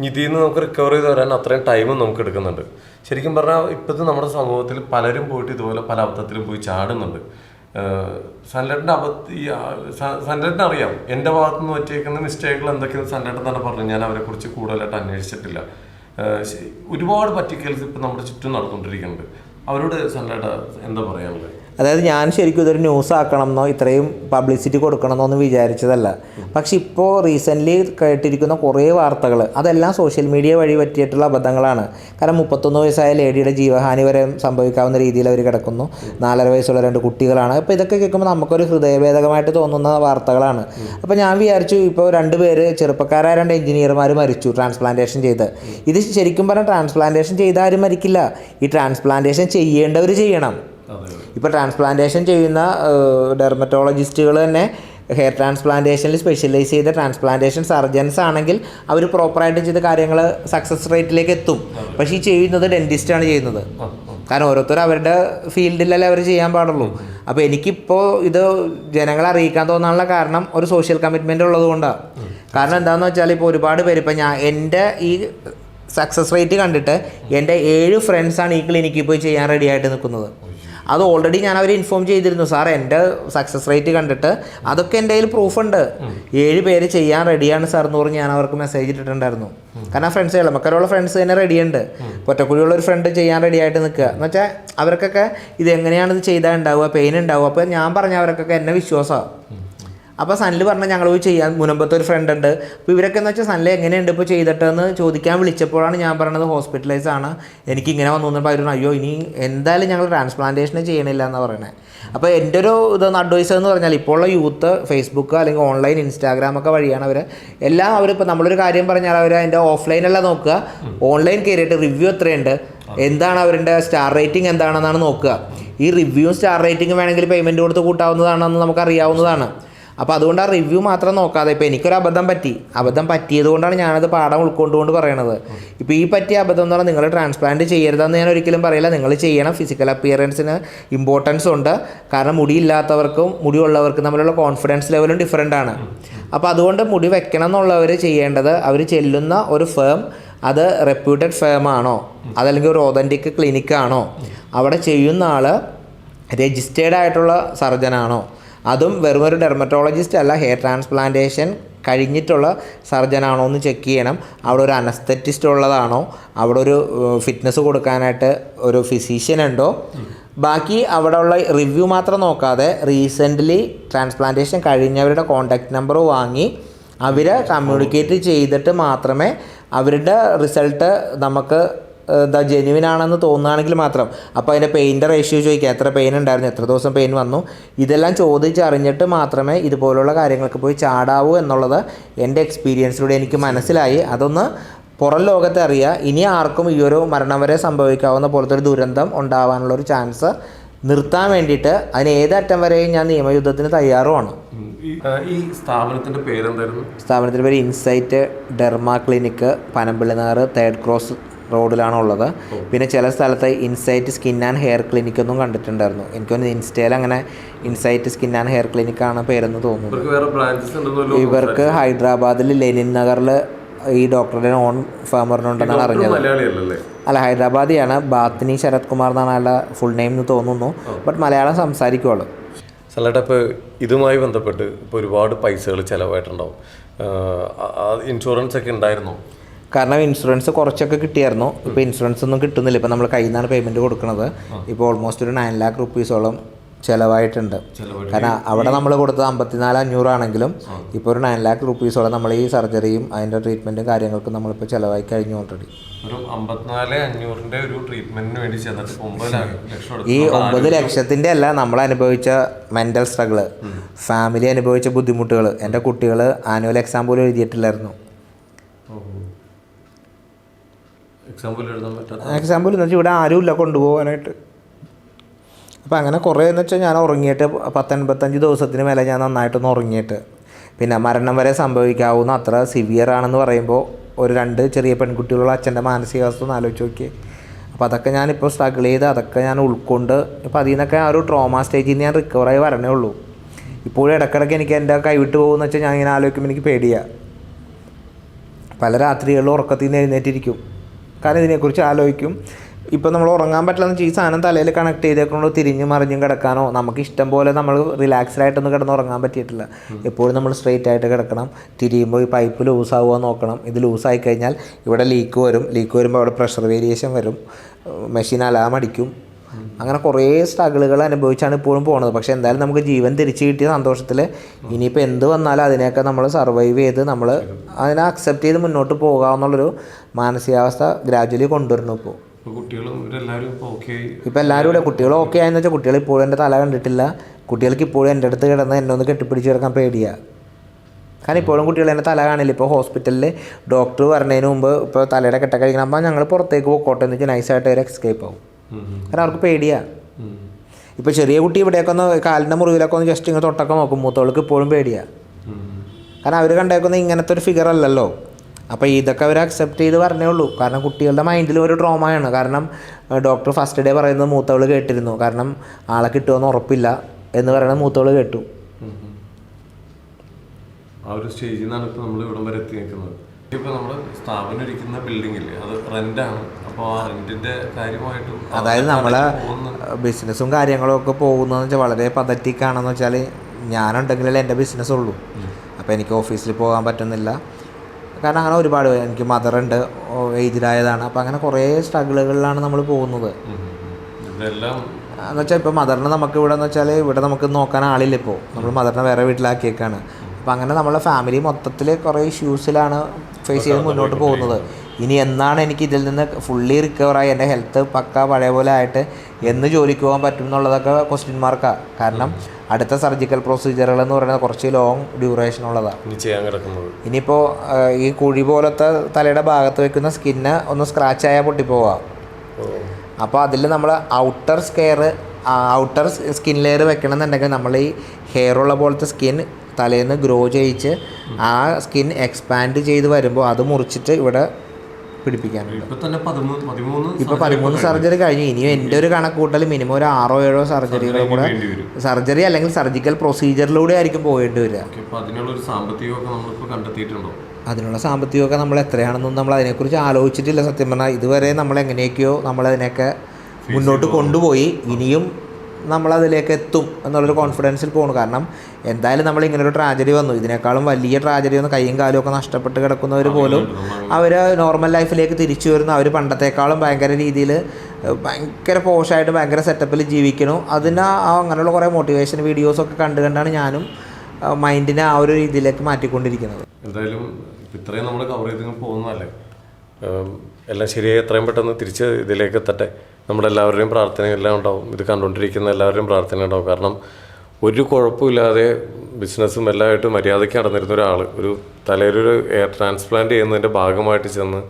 ഇതിൽ നിന്ന് നമുക്ക് റിക്കവർ ചെയ്ത് വരാൻ അത്രയും ടൈമും നമുക്ക് എടുക്കുന്നുണ്ട്. ശരിക്കും പറഞ്ഞാൽ ഇപ്പോഴത്തെ നമ്മുടെ സമൂഹത്തിൽ പലരും പോയിട്ട് ഇതുപോലെ പല അബദ്ധത്തിലും പോയി ചാടുന്നുണ്ട്. സൺലൈറ്റിന്റെ അബദ്ധ ഈ അറിയാം. എന്റെ ഭാഗത്ത് നിന്ന് പറ്റിയേക്കുന്ന മിസ്റ്റേക്കുകൾ എന്തൊക്കെയാണ് സൺലൈറ്റ് തന്നെ പറഞ്ഞു ഞാൻ അവരെ കുറിച്ച് കൂടുതലായിട്ട് അന്വേഷിച്ചിട്ടില്ല. ഒരുപാട് പറ്റിക്കൽസ് ഇപ്പം നമ്മുടെ ചുറ്റും നടന്നുകൊണ്ടിരിക്കുന്നുണ്ട്. അവരോട് സൺലൈറ്റ് എന്താ പറയാനുള്ളത്? അതായത് ഞാൻ ശരിക്കും ഇതൊരു ന്യൂസ് ആക്കണം എന്നോ ഇത്രയും പബ്ലിസിറ്റി കൊടുക്കണമെന്നോ ഒന്നും വിചാരിച്ചതല്ല. പക്ഷെ ഇപ്പോൾ റീസെന്റ്ലി കേട്ടിരിക്കുന്ന കുറേ വാർത്തകൾ അതെല്ലാം സോഷ്യൽ മീഡിയ വഴി പറ്റിയിട്ടുള്ള അബദ്ധങ്ങളാണ്. കാരണം മുപ്പത്തൊന്ന് വയസ്സായ ലേഡിയുടെ ജീവഹാനി വരെ സംഭവിക്കാവുന്ന രീതിയിൽ അവർ കിടക്കുന്നു. നാലര വയസ്സുള്ള രണ്ട് കുട്ടികളാണ്. അപ്പോൾ ഇതൊക്കെ കേൾക്കുമ്പോൾ നമുക്കൊരു ഹൃദയഭേദകമായിട്ട് തോന്നുന്ന വാർത്തകളാണ്. അപ്പോൾ ഞാൻ വിചാരിച്ചു ഇപ്പോൾ രണ്ട് പേര് ചെറുപ്പക്കാരായ രണ്ട് എഞ്ചിനീയർമാർ മരിച്ചു ട്രാൻസ്പ്ലാന്റേഷൻ ചെയ്ത്. ഇത് ശരിക്കും പറഞ്ഞാൽ ട്രാൻസ്പ്ലാന്റേഷൻ ചെയ്ത ആരും മരിക്കില്ല. ഈ ട്രാൻസ്പ്ലാന്റേഷൻ ചെയ്യേണ്ടവർ ചെയ്യണം. ഇപ്പോൾ ട്രാൻസ്പ്ലാന്റേഷൻ ചെയ്യുന്ന ഡെർമറ്റോളജിസ്റ്റുകൾ തന്നെ ഹെയർ ട്രാൻസ്പ്ലാന്റേഷനിൽ സ്പെഷ്യലൈസ് ചെയ്ത ട്രാൻസ്പ്ലാന്റേഷൻ സർജൻസ് ആണെങ്കിൽ അവർ പ്രോപ്പറായിട്ട് ചെയ്ത കാര്യങ്ങൾ സക്സസ് റേറ്റിലേക്ക് എത്തും. പക്ഷേ ഈ ചെയ്യുന്നത് ഡെന്റിസ്റ്റാണ് ചെയ്യുന്നത്. കാരണം ഓരോരുത്തരും അവരുടെ ഫീൽഡിലല്ലേ അവർ ചെയ്യാൻ പാടുള്ളൂ. അപ്പോൾ എനിക്കിപ്പോൾ ഇത് ജനങ്ങളെ അറിയിക്കാൻ തോന്നാനുള്ള കാരണം ഒരു സോഷ്യൽ കമ്മിറ്റ്മെന്റ് ഉള്ളതുകൊണ്ടാണ് കാരണം എന്താണെന്ന് വെച്ചാൽ ഇപ്പോൾ ഒരുപാട് പേര് ഇപ്പോൾ ഞാൻ എന്റെ ഈ സക്സസ് റേറ്റ് കണ്ടിട്ട് എന്റെ ഏഴ് ഫ്രണ്ട്സാണ് ഈ ക്ലിനിക്കിൽ പോയി ചെയ്യാൻ റെഡി ആയിട്ട് നിൽക്കുന്നത്. അത് ഓൾറെഡി ഞാൻ അവരെ ഇൻഫോം ചെയ്തിരുന്നു. സാർ എന്റെ സക്സസ് റേറ്റ് കണ്ടിട്ട് അതൊക്കെ എന്റെ കയ്യിൽ പ്രൂഫുണ്ട് ഏഴ് പേര് ചെയ്യാൻ റെഡിയാണ് സാർ എന്ന് പറഞ്ഞ് ഞാൻ അവർക്ക് മെസ്സേജ് ഇട്ടിട്ടുണ്ടായിരുന്നു. കാരണം ഫ്രണ്ട്സ് ഇളമക്കരുള്ള ഫ്രണ്ട്സ് തന്നെ റെഡിയുണ്ട് ഒറ്റക്കുഴിയുള്ള ഒരു ഫ്രണ്ട് ചെയ്യാൻ റെഡി ആയിട്ട് നിൽക്കുക. എന്ന് വെച്ചാൽ അവർക്കൊക്കെ ഇത് എങ്ങനെയാണ് ഇത് ചെയ്താൽ ഉണ്ടാവുക പെയിൻ ഉണ്ടാവുക. അപ്പോൾ ഞാൻ പറഞ്ഞ അവർക്കൊക്കെ എന്നെ വിശ്വാസമാണ് അപ്പോൾ സനിൽ പറഞ്ഞാൽ ഞങ്ങൾ പോയി ചെയ്യാൻ മുനമ്പത്തെ ഒരു ഫ്രണ്ട് ഉണ്ട്. അപ്പോൾ ഇവരൊക്കെ എന്ന് വെച്ചാൽ സനിൽ എങ്ങനെയുണ്ട് ഇപ്പോൾ ചെയ്തിട്ടെന്ന് ചോദിക്കാൻ വിളിച്ചപ്പോഴാണ് ഞാൻ പറഞ്ഞത് ഹോസ്പിറ്റലൈസ് ആണ്. എനിക്ക് ഇങ്ങനെ വന്നു എന്നപ്പോൾ അവർ അയ്യോ ഇനി എന്തായാലും ഞങ്ങൾ ട്രാൻസ്പ്ലാന്റേഷൻ ചെയ്യണില്ല എന്ന് പറയണേ. അപ്പോൾ എന്റെ ഒരു ഇതൊന്ന് അഡ്വൈസ് എന്ന് പറഞ്ഞാൽ ഇപ്പോൾ ഉള്ള യൂത്ത് ഫേസ്ബുക്ക് അല്ലെങ്കിൽ ഓൺലൈൻ ഇൻസ്റ്റാഗ്രാം ഒക്കെ വഴിയാണ് അവർ എല്ലാം അവരിപ്പോൾ നമ്മളൊരു കാര്യം പറഞ്ഞാൽ അവർ അതിന്റെ ഓഫ്ലൈനല്ല നോക്കുക. ഓൺലൈൻ കയറിയിട്ട് റിവ്യൂ എത്രയുണ്ട്? എന്താണ് അവരുടെ സ്റ്റാർ റേറ്റിംഗ് എന്താണെന്നാണ് നോക്കുക. ഈ റിവ്യൂ സ്റ്റാർ റേറ്റിംഗ് വേണമെങ്കിൽ പേയ്മെന്റ് കൊടുത്ത് കൂട്ടാവുന്നതാണെന്ന് നമുക്ക് അറിയാവുന്നതാണ് അപ്പോൾ അതുകൊണ്ട് ആ റിവ്യൂ മാത്രം നോക്കാതെ ഇപ്പോൾ എനിക്കൊരു അബദ്ധം പറ്റി. അബദ്ധം പറ്റിയത് കൊണ്ടാണ് ഞാനത് പാഠം ഉൾക്കൊണ്ടുകൊണ്ട് പറയണത്. ഇപ്പോൾ ഈ പറ്റിയ അബദ്ധം എന്ന് പറഞ്ഞാൽ നിങ്ങൾ ട്രാൻസ്പ്ലാന്റ് ചെയ്യരുതെന്ന് ഞാൻ ഒരിക്കലും പറയില്ല. നിങ്ങൾ ചെയ്യണം. ഫിസിക്കൽ അപ്പിയറൻസിന് ഇമ്പോർട്ടൻസ് ഉണ്ട്. കാരണം മുടി ഇല്ലാത്തവർക്കും മുടി ഉള്ളവർക്കും തമ്മിലുള്ള കോൺഫിഡൻസ് ലെവലും ഡിഫറെന്റ് ആണ്. അപ്പോൾ അതുകൊണ്ട് മുടി വെക്കണം എന്നുള്ളവർ ചെയ്യേണ്ടത് അവർ ചെല്ലുന്ന ഒരു ഫേം അത് റെപ്യൂട്ടഡ് ഫേം ആണോ? അതല്ലെങ്കിൽ ഒരു ഓതന്റിക് ക്ലിനിക്കാണോ അവിടെ ചെയ്യുന്ന ആൾ രജിസ്റ്റേർഡ് ആയിട്ടുള്ള സർജനാണോ അതും വെറും ഒരു ഡെർമറ്റോളജിസ്റ്റ് അല്ല ഹെയർ ട്രാൻസ്പ്ലാന്റേഷൻ കഴിഞ്ഞിട്ടുള്ള സർജനാണോ എന്ന് ചെക്ക് ചെയ്യണം. അവിടെ ഒരു അനസ്തറ്റിസ്റ്റ് ഉള്ളതാണോ? അവിടെ ഒരു ഫിറ്റ്നസ് കൊടുക്കാനായിട്ട് ഒരു ഫിസീഷ്യൻ ഉണ്ടോ? ബാക്കി അവിടെ ഉള്ള റിവ്യൂ മാത്രം നോക്കാതെ റീസെന്റ്ലി ട്രാൻസ്പ്ലാന്റേഷൻ കഴിഞ്ഞവരുടെ കോൺടാക്റ്റ് നമ്പർ വാങ്ങി അവരെ കമ്മ്യൂണിക്കേറ്റ് ചെയ്തിട്ട് മാത്രമേ അവരുടെ റിസൾട്ട് നമുക്ക് എന്താ ജെന്യുവിൻ ആണെന്ന് തോന്നുകയാണെങ്കിൽ മാത്രം. അപ്പോൾ അതിന്റെ പെയിന്റെ റേഷ്യോ ചോദിക്കുക എത്ര പെയിൻ ഉണ്ടായിരുന്നു? എത്ര ദിവസം പെയിൻ വന്നു? ഇതെല്ലാം ചോദിച്ചറിഞ്ഞിട്ട് മാത്രമേ ഇതുപോലുള്ള കാര്യങ്ങൾക്ക് പോയി ചാടാവൂ എന്നുള്ളത് എന്റെ എക്സ്പീരിയൻസിലൂടെ എനിക്ക് മനസ്സിലായി. അതൊന്ന് പുറം ലോകത്തെ അറിയുക. ഇനി ആർക്കും ഈ ഒരു മരണം വരെ സംഭവിക്കാവുന്ന പോലത്തെ ഒരു ദുരന്തം ഉണ്ടാവാനുള്ള ഒരു ചാൻസ് നിർത്താൻ വേണ്ടിയിട്ട് അതിന് ഏതറ്റം വരെയും ഞാൻ നിയമയുദ്ധത്തിന് തയ്യാറുമാണ്. ഈ സ്ഥാപനത്തിന്റെ പേരെന്തായിരുന്നു? സ്ഥാപനത്തിന്റെ പേര് ഇൻസൈറ്റ് ഡെർമ ക്ലിനിക്ക് പനമ്പിള്ളിനാറ് തേർഡ് ക്രോസ് റോഡിലാണ് ഉള്ളത് പിന്നെ ചില സ്ഥലത്ത് Insight skin and hair clinic ഒന്നും കണ്ടിട്ടുണ്ടായിരുന്നു എനിക്കൊന്ന് ഇൻസ്റ്റയിൽ അങ്ങനെ ഇൻസൈറ്റ് സ്കിൻ ആൻഡ് ഹെയർ ക്ലിനിക്കാണ് പേരെന്ന് തോന്നുന്നു. ഇവർക്ക് വേറെ ബ്രാഞ്ചസ് ഉണ്ടെന്നല്ലോ ഇവർക്ക് ഹൈദരാബാദിൽ ലെനിൻ നഗറിൽ ഈ ഡോക്ടറുടെ ഓൺ ഫാമറിനുണ്ടെന്നാണ് അറിഞ്ഞത്. മലയാളിയല്ലേ അല്ല ഹൈദരാബാദിയാണ്. ബാത്തിനി ശരത് കുമാർ എന്നാണ് അയാളുടെ ഫുൾ നെയിം എന്ന് തോന്നുന്നു. ബട്ട് മലയാളം സംസാരിക്കുള്ളൂ സല്ലട്ട ഇപ്പോൾ ഇതുമായി ബന്ധപ്പെട്ട് ഇപ്പോൾ ഒരുപാട് പൈസകൾ ചിലവായിട്ടുണ്ടാവും. ഇൻഷുറൻസ് ഒക്കെ ഉണ്ടായിരുന്നോ? കാരണം ഇൻഷുറൻസ് കുറച്ചൊക്കെ കിട്ടിയായിരുന്നു. ഇപ്പോൾ ഇൻഷുറൻസ് ഒന്നും കിട്ടുന്നില്ല. ഇപ്പോൾ നമ്മൾ കയ്യിൽ നിന്നാണ് പേയ്മെന്റ് കൊടുക്കുന്നത് ഇപ്പോൾ ഓൾമോസ്റ്റ് ഒരു നയൻ ലാക്ക് റുപ്പീസോളം ചിലവായിട്ടുണ്ട്. കാരണം അവിടെ നമ്മൾ കൊടുത്തത് അമ്പത്തിനാല് അഞ്ഞൂറാണെങ്കിലും ഇപ്പോൾ ഒരു നയൻ ലാക്ക് റുപ്പീസോളം നമ്മൾ ഈ സർജറിയും അതിന്റെ ട്രീറ്റ്മെന്റും കാര്യങ്ങൾക്കും നമ്മളിപ്പോൾ ചിലവായി കഴിഞ്ഞു ഓൾറെഡി ഒരു അമ്പത്തിനാല് ഒരു ട്രീറ്റ്മെന്റിന് വേണ്ടി ചെന്നിട്ട് ഇപ്പൊ ഒമ്പത് ലക്ഷം ഈ ഒമ്പത് ലക്ഷത്തിന്റെ അല്ല നമ്മൾ അനുഭവിച്ച മെന്റൽ സ്ട്രഗിൾ ഫാമിലി അനുഭവിച്ച ബുദ്ധിമുട്ടുകൾ എന്റെ കുട്ടികൾ ആനുവൽ എക്സാം പോലും എഴുതിയിട്ടില്ലായിരുന്നു. എക്സാമ്പിൾ എന്ന് വെച്ചാൽ ഇവിടെ ആരുമില്ല കൊണ്ടുപോകാനായിട്ട്. അപ്പോൾ അങ്ങനെ കുറേ എന്ന് വെച്ചാൽ ഞാൻ ഉറങ്ങിയിട്ട് പത്തൊൻപത്തഞ്ച് ദിവസത്തിന് മേലെ ഞാൻ നന്നായിട്ടൊന്ന് ഉറങ്ങിയിട്ട്. പിന്നെ മരണം വരെ സംഭവിക്കാവുന്ന അത്ര സിവിയർ ആണെന്ന് പറയുമ്പോൾ ഒരു രണ്ട് ചെറിയ പെൺകുട്ടികളുള്ള അച്ഛന്റെ മാനസികാവസ്ഥ ഒന്ന് ആലോചിച്ച് നോക്കി അപ്പോൾ അതൊക്കെ ഞാനിപ്പോൾ സ്ട്രഗിൾ ചെയ്ത് അതൊക്കെ ഞാൻ ഉൾക്കൊണ്ട് ഇപ്പോൾ അതിൽ നിന്നൊക്കെ ആ ഒരു ട്രോമ സ്റ്റേജിൽ നിന്ന് ഞാൻ റിക്കവറായി വരണേ ഉള്ളൂ. ഇപ്പോഴും ഇടയ്ക്കിടയ്ക്ക് എനിക്ക് എന്റെ കൈവിട്ട് പോകുമെന്ന് വെച്ചാൽ ഞാൻ ഇങ്ങനെ ആലോചിക്കുമ്പോൾ എനിക്ക് പേടിയാണ് പല രാത്രികളിലും ഉറക്കത്തിൽ നിന്ന് എഴുന്നേറ്റിരിക്കും. കാരണം ഇതിനെക്കുറിച്ച് ആലോചിക്കും. ഇപ്പോൾ നമ്മൾ ഉറങ്ങാൻ പറ്റില്ലെന്ന് വെച്ചാൽ ഈ സാധനം തലയിൽ കണക്ട് ചെയ്തേക്കൊണ്ട് തിരിഞ്ഞ് മറിഞ്ഞും കിടക്കാനോ. നമുക്ക് ഇഷ്ടം പോലെ നമ്മൾ റിലാക്സ്ഡ് ആയിട്ടൊന്നും കിടന്ന് ഉറങ്ങാൻ പറ്റിയിട്ടില്ല. എപ്പോഴും നമ്മൾ സ്ട്രെയിറ്റ് ആയിട്ട് കിടക്കണം. തിരിയുമ്പോൾ ഈ പൈപ്പ് ലൂസ് ആവുക നോക്കണം. ഇത് ലൂസായി കഴിഞ്ഞാൽ ഇവിടെ ലീക്ക് വരും. ലീക്ക് വരുമ്പോൾ അവിടെ പ്രഷർ വേരിയേഷൻ വരും. മെഷീൻ അലാം അടിക്കും. അങ്ങനെ കുറേ സ്ട്രഗിളുകൾ അനുഭവിച്ചാണ് ഇപ്പോഴും പോണത്. പക്ഷേ എന്തായാലും നമുക്ക് ജീവൻ തിരിച്ചു കിട്ടിയ സന്തോഷത്തിൽ ഇനിയിപ്പോൾ എന്ത് വന്നാലും അതിനെയൊക്കെ നമ്മൾ സർവൈവ് ചെയ്ത് നമ്മൾ അതിനെ അക്സെപ്റ്റ് ചെയ്ത് മുന്നോട്ട് പോകാമെന്നുള്ളൊരു മാനസികാവസ്ഥ ഗ്രാജുവലി കൊണ്ടുവരണം ഇപ്പോൾ ഇപ്പൊ എല്ലാവരും കൂടെ കുട്ടികൾ ഓക്കെ ആയെന്ന് വെച്ചാൽ കുട്ടികൾ ഇപ്പോഴും എന്റെ തല കണ്ടിട്ടില്ല. കുട്ടികൾക്ക് ഇപ്പോഴും എന്റെ അടുത്ത് കിടന്ന് എന്നെ ഒന്ന് കെട്ടിപ്പിടിച്ച് കിടക്കാൻ പേടിയാണ് കാരണം ഇപ്പോഴും കുട്ടികൾ എന്റെ തല കാണില്ല. ഇപ്പോൾ ഹോസ്പിറ്റലിൽ ഡോക്ടർ പറഞ്ഞതിന് മുമ്പ് ഇപ്പോൾ തലയുടെ കെട്ട കഴിക്കണം. അപ്പോൾ ഞങ്ങൾ പുറത്തേക്ക് പോക്കോട്ടെ എന്ന് വെച്ചാൽ നൈസായിട്ട് അവർ എക്സ്കേപ്പ് ആവും. കാരണം അവർക്ക് പേടിയാണ് ഇപ്പോൾ ചെറിയ കുട്ടി ഇവിടെയൊക്കെ ഒന്ന് കാലിന്റെ മുറിവിലൊക്കെ ഒന്ന് ജസ്റ്റ് ഇങ്ങനെ തൊട്ടൊക്കെ നോക്കും. മൂത്തവൾക്ക് ഇപ്പോഴും പേടിയാണ് കാരണം അവർ കണ്ടേക്കുന്ന ഇങ്ങനത്തെ ഒരു ഫിഗർ അല്ലല്ലോ. അപ്പോൾ ഇതൊക്കെ അവർ അക്സെപ്റ്റ് ചെയ്ത് പറഞ്ഞേ ഉള്ളൂ. കാരണം കുട്ടികളുടെ മൈൻഡിൽ ഒരു ട്രോമയാണ് കാരണം ഡോക്ടർ ഫസ്റ്റ് ഡേ പറയുന്നത് മൂത്തവൾ കേട്ടിരുന്നു. കാരണം ആളെ കിട്ടുമെന്ന് ഉറപ്പില്ല എന്ന് പറയുന്നത് മൂത്തവൾ കേട്ടു. ആ ഒരു സ്റ്റേജിൽ നിന്നാണ് ഇപ്പോൾ നമ്മൾ ഇവിടം വരെ എത്തി നിൽക്കുന്നത് ഇപ്പോൾ നമ്മൾ സ്ഥാപനം ഇരിക്കുന്ന ബിൽഡിംഗ് ഇല്ലേ? അത് റെന്റാണ് അതായത് നമ്മളെ ബിസിനസ്സും കാര്യങ്ങളും ഒക്കെ പോകുന്നതെന്ന് വെച്ചാൽ വളരെ പതറ്റിക്കാണെന്ന് വെച്ചാൽ ഞാനുണ്ടെങ്കിലല്ലേ എന്റെ ബിസിനസ് ഉള്ളൂ. അപ്പോൾ എനിക്ക് ഓഫീസിൽ പോകാൻ പറ്റുന്നില്ല. കാരണം അങ്ങനെ ഒരുപാട് എനിക്ക് മദറുണ്ട് ഏജ്ഡായതാണ് അപ്പോൾ അങ്ങനെ കുറേ സ്ട്രഗിളുകളിലാണ് നമ്മൾ പോകുന്നത്. എന്ന് വെച്ചാൽ ഇപ്പോൾ മദറിനെ നമുക്ക് ഇവിടെ എന്ന് വെച്ചാൽ ഇവിടെ നമുക്ക് നോക്കാൻ ആളില്ല ഇപ്പോൾ നമ്മൾ മദറിനെ വേറെ വീട്ടിലാക്കിയേക്കാണ്. അപ്പോൾ അങ്ങനെ നമ്മളെ ഫാമിലി മൊത്തത്തിൽ കുറേ ഇഷ്യൂസിലാണ് ഫേസ് ചെയ്ത് മുന്നോട്ട് പോകുന്നത്. ഇനി എന്നാണ് എനിക്ക് ഇതിൽ നിന്ന് ഫുള്ളി റിക്കവറായി എന്റെ ഹെൽത്ത് പക്ക പഴയ പോലെ ആയിട്ട് എന്ന് ജോലിക്ക് പോകാൻ പറ്റും എന്നുള്ളതൊക്കെ ക്വസ്റ്റ്യൻ മാർക്കാണ് കാരണം അടുത്ത സർജിക്കൽ പ്രൊസീജിയറുകൾ എന്ന് പറയുന്നത് കുറച്ച് ലോങ് ഡ്യൂറേഷൻ ഉള്ളതാണ് ചെയ്യാൻ കിടക്കുന്നത്. ഇനിയിപ്പോൾ ഈ കുഴി പോലത്തെ തലയുടെ ഭാഗത്ത് വെക്കുന്ന സ്കിന്ന് ഒന്ന് സ്ക്രാച്ച് ആയാൽ പൊട്ടിപ്പോവാം. അപ്പോൾ അതിൽ നമ്മൾ outer scare outer skin layer വെക്കണമെന്നുണ്ടെങ്കിൽ നമ്മൾ ഈ ഹെയർ ഉള്ള പോലത്തെ സ്കിൻ തലേന്ന് ഗ്രോ ചെയ്യിച്ച് ആ സ്കിൻ എക്സ്പാൻഡ് ചെയ്ത് വരുമ്പോൾ അത് മുറിച്ചിട്ട് ഇവിടെ പിടിപ്പിക്കാനുണ്ട്. ഇപ്പൊ പതിമൂന്ന് സർജറി കഴിഞ്ഞു. ഇനിയും എന്റെ ഒരു കണക്കൂട്ടൽ മിനിമം ഒരു ആറോ ഏഴോ സർജറികളും കൂടെ സർജറി അല്ലെങ്കിൽ സർജിക്കൽ പ്രൊസീജിയറിലൂടെ ആയിരിക്കും പോയിട്ട് വരിക. സാമ്പത്തികമൊക്കെ അതിനുള്ള സാമ്പത്തികമൊക്കെ നമ്മൾ എത്രയാണെന്നും നമ്മൾ അതിനെക്കുറിച്ച് ആലോചിച്ചിട്ടില്ല സത്യം പറഞ്ഞാൽ. ഇതുവരെ നമ്മൾ എങ്ങനെയൊക്കെയോ നമ്മളതിനെയൊക്കെ മുന്നോട്ട് കൊണ്ടുപോയി. ഇനിയും നമ്മളതിലേക്ക് എത്തും എന്നുള്ളൊരു കോൺഫിഡൻസിൽ പോകണം കാരണം എന്തായാലും നമ്മൾ ഇങ്ങനെ ഒരു ട്രാജഡി വന്നു. ഇതിനേക്കാളും വലിയ ട്രാജഡി വന്ന്. കൈയും കാലും ഒക്കെ നഷ്ടപ്പെട്ട് കിടക്കുന്നവർ പോലും അവർ നോർമൽ ലൈഫിലേക്ക് തിരിച്ചു വരുന്നു. അവർ പണ്ടത്തെക്കാളും ഭയങ്കര രീതിയിൽ ഭയങ്കര പോഷായിട്ട് ഭയങ്കര സെറ്റപ്പിൽ ജീവിക്കുന്നു. അതിന് ആ അങ്ങനെയുള്ള കുറേ മോട്ടിവേഷൻ വീഡിയോസൊക്കെ കണ്ടു കണ്ടാണ് ഞാനും മൈൻഡിനെ ആ ഒരു രീതിയിലേക്ക് മാറ്റിക്കൊണ്ടിരിക്കുന്നത്. എന്തായാലും ഇത്രയും നമ്മൾ കവർ ചെയ്ത് പോകുന്നതല്ലേ? എല്ലാം ശരിയായി. എത്രയും പെട്ടെന്ന് തിരിച്ച് ഇതിലേക്ക് എത്തട്ടെ? നമ്മുടെ എല്ലാവരുടെയും പ്രാർത്ഥന എല്ലാം ഉണ്ടാവും. ഇത് കണ്ടുകൊണ്ടിരിക്കുന്ന എല്ലാവരുടെയും പ്രാർത്ഥന ഉണ്ടാവും. കാരണം ഒരു കുഴപ്പമില്ലാതെ ബിസിനസ്സും എല്ലാമായിട്ട് മര്യാദയ്ക്ക് നടന്നിരുന്ന ഒരാൾ ഒരു തലയിലൊരു എയർ ട്രാൻസ്പ്ലാന്റ് ചെയ്യുന്നതിന്റെ ഭാഗമായിട്ട് ചെന്ന്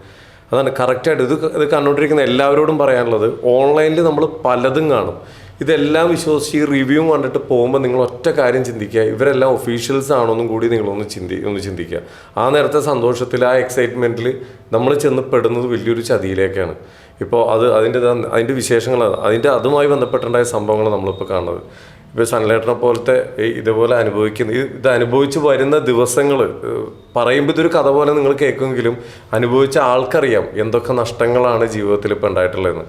അതാണ് കറക്റ്റായിട്ട് ഇത് ഇത് കണ്ടുകൊണ്ടിരിക്കുന്ന എല്ലാവരോടും പറയാനുള്ളത്. ഓൺലൈനിൽ നമ്മൾ പലതും കാണും. ഇതെല്ലാം വിശ്വസിച്ച് ഈ റിവ്യൂ കണ്ടിട്ട് പോകുമ്പോൾ നിങ്ങൾ ഒറ്റ കാര്യം ചിന്തിക്കുക. ഇവരെല്ലാം ഒഫീഷ്യൽസ് ആണോന്നും കൂടി നിങ്ങളൊന്ന് ചിന്തി ഒന്ന് ചിന്തിക്കുക. ആ നേരത്തെ സന്തോഷത്തിൽ ആ എക്സൈറ്റ്മെന്റിൽ നമ്മൾ ചെന്ന് പെടുന്നത് വലിയൊരു ചതിയിലേക്കാണ്. ഇപ്പോൾ അത് അതിന്റെ അതിന്റെ വിശേഷങ്ങൾ അതിന്റെ അതുമായി ബന്ധപ്പെട്ടുണ്ടായ സംഭവങ്ങൾ നമ്മളിപ്പോൾ കാണുന്നത്. ഇപ്പോൾ സൺലൈറ്ററിനെ പോലത്തെ ഇതുപോലെ അനുഭവിക്കുന്ന ഇത് അനുഭവിച്ച് വരുന്ന ദിവസങ്ങൾ പറയുമ്പോൾ ഇതൊരു കഥ പോലെ നിങ്ങൾ കേൾക്കുമെങ്കിലും അനുഭവിച്ച ആൾക്കറിയാം എന്തൊക്കെ നഷ്ടങ്ങളാണ് ജീവിതത്തിൽ ഇപ്പോൾ ഉണ്ടായിട്ടുള്ളതെന്ന്.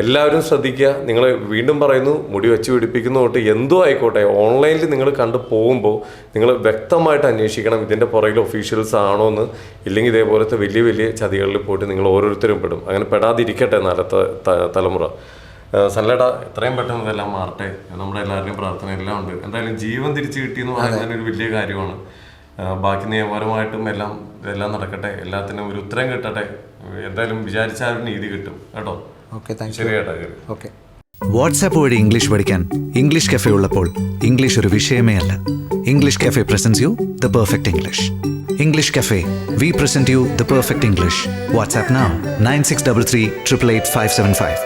എല്ലാവരും ശ്രദ്ധിക്കുക. നിങ്ങൾ വീണ്ടും പറയുന്നു മുടി വെച്ച് പിടിപ്പിക്കുന്ന തൊട്ട് എന്തോ ആയിക്കോട്ടെ. ഓൺലൈനിൽ നിങ്ങൾ കണ്ടു പോകുമ്പോൾ നിങ്ങൾ വ്യക്തമായിട്ട് അന്വേഷിക്കണം ഇതിന്റെ പുറകിൽ ഒഫീഷ്യൽസ് ആണോ എന്ന് ഇല്ലെങ്കിൽ ഇതേപോലത്തെ വലിയ വലിയ ചതികളിൽ പോയിട്ട് നിങ്ങൾ ഓരോരുത്തരും പെടും. അങ്ങനെ പെടാതിരിക്കട്ടെ നാലത്തെ തലമുറ. സല്ലട എത്രയും പെട്ടെന്ന് ഇതെല്ലാം മാറട്ടെ. നമ്മുടെ എല്ലാവരുടെയും പ്രാർത്ഥന എല്ലാം ഉണ്ട്. എന്തായാലും ജീവൻ തിരിച്ചു കിട്ടി എന്ന് പറയുന്നത് ഒരു വലിയ കാര്യമാണ്. ബാക്കി നിയമപരമായിട്ടും എല്ലാം എല്ലാം നടക്കട്ടെ. എല്ലാത്തിനും ഒരു ഉത്തരം കിട്ടട്ടെ. എന്തായാലും വിചാരിച്ചാൽ ഒരു നീതി കിട്ടും. കേട്ടോ? ഓക്കെ താങ്ക് യു ശരി. ഓക്കെ വാട്സാപ്പ് വഴി ഇംഗ്ലീഷ് പഠിക്കാൻ ഇംഗ്ലീഷ് കഫേ ഉള്ളപ്പോൾ ഇംഗ്ലീഷ് ഒരു വിഷയമേ അല്ല. English cafe presents you the perfect English English cafe we present you the perfect English WhatsApp nine six double three triple eight five seven five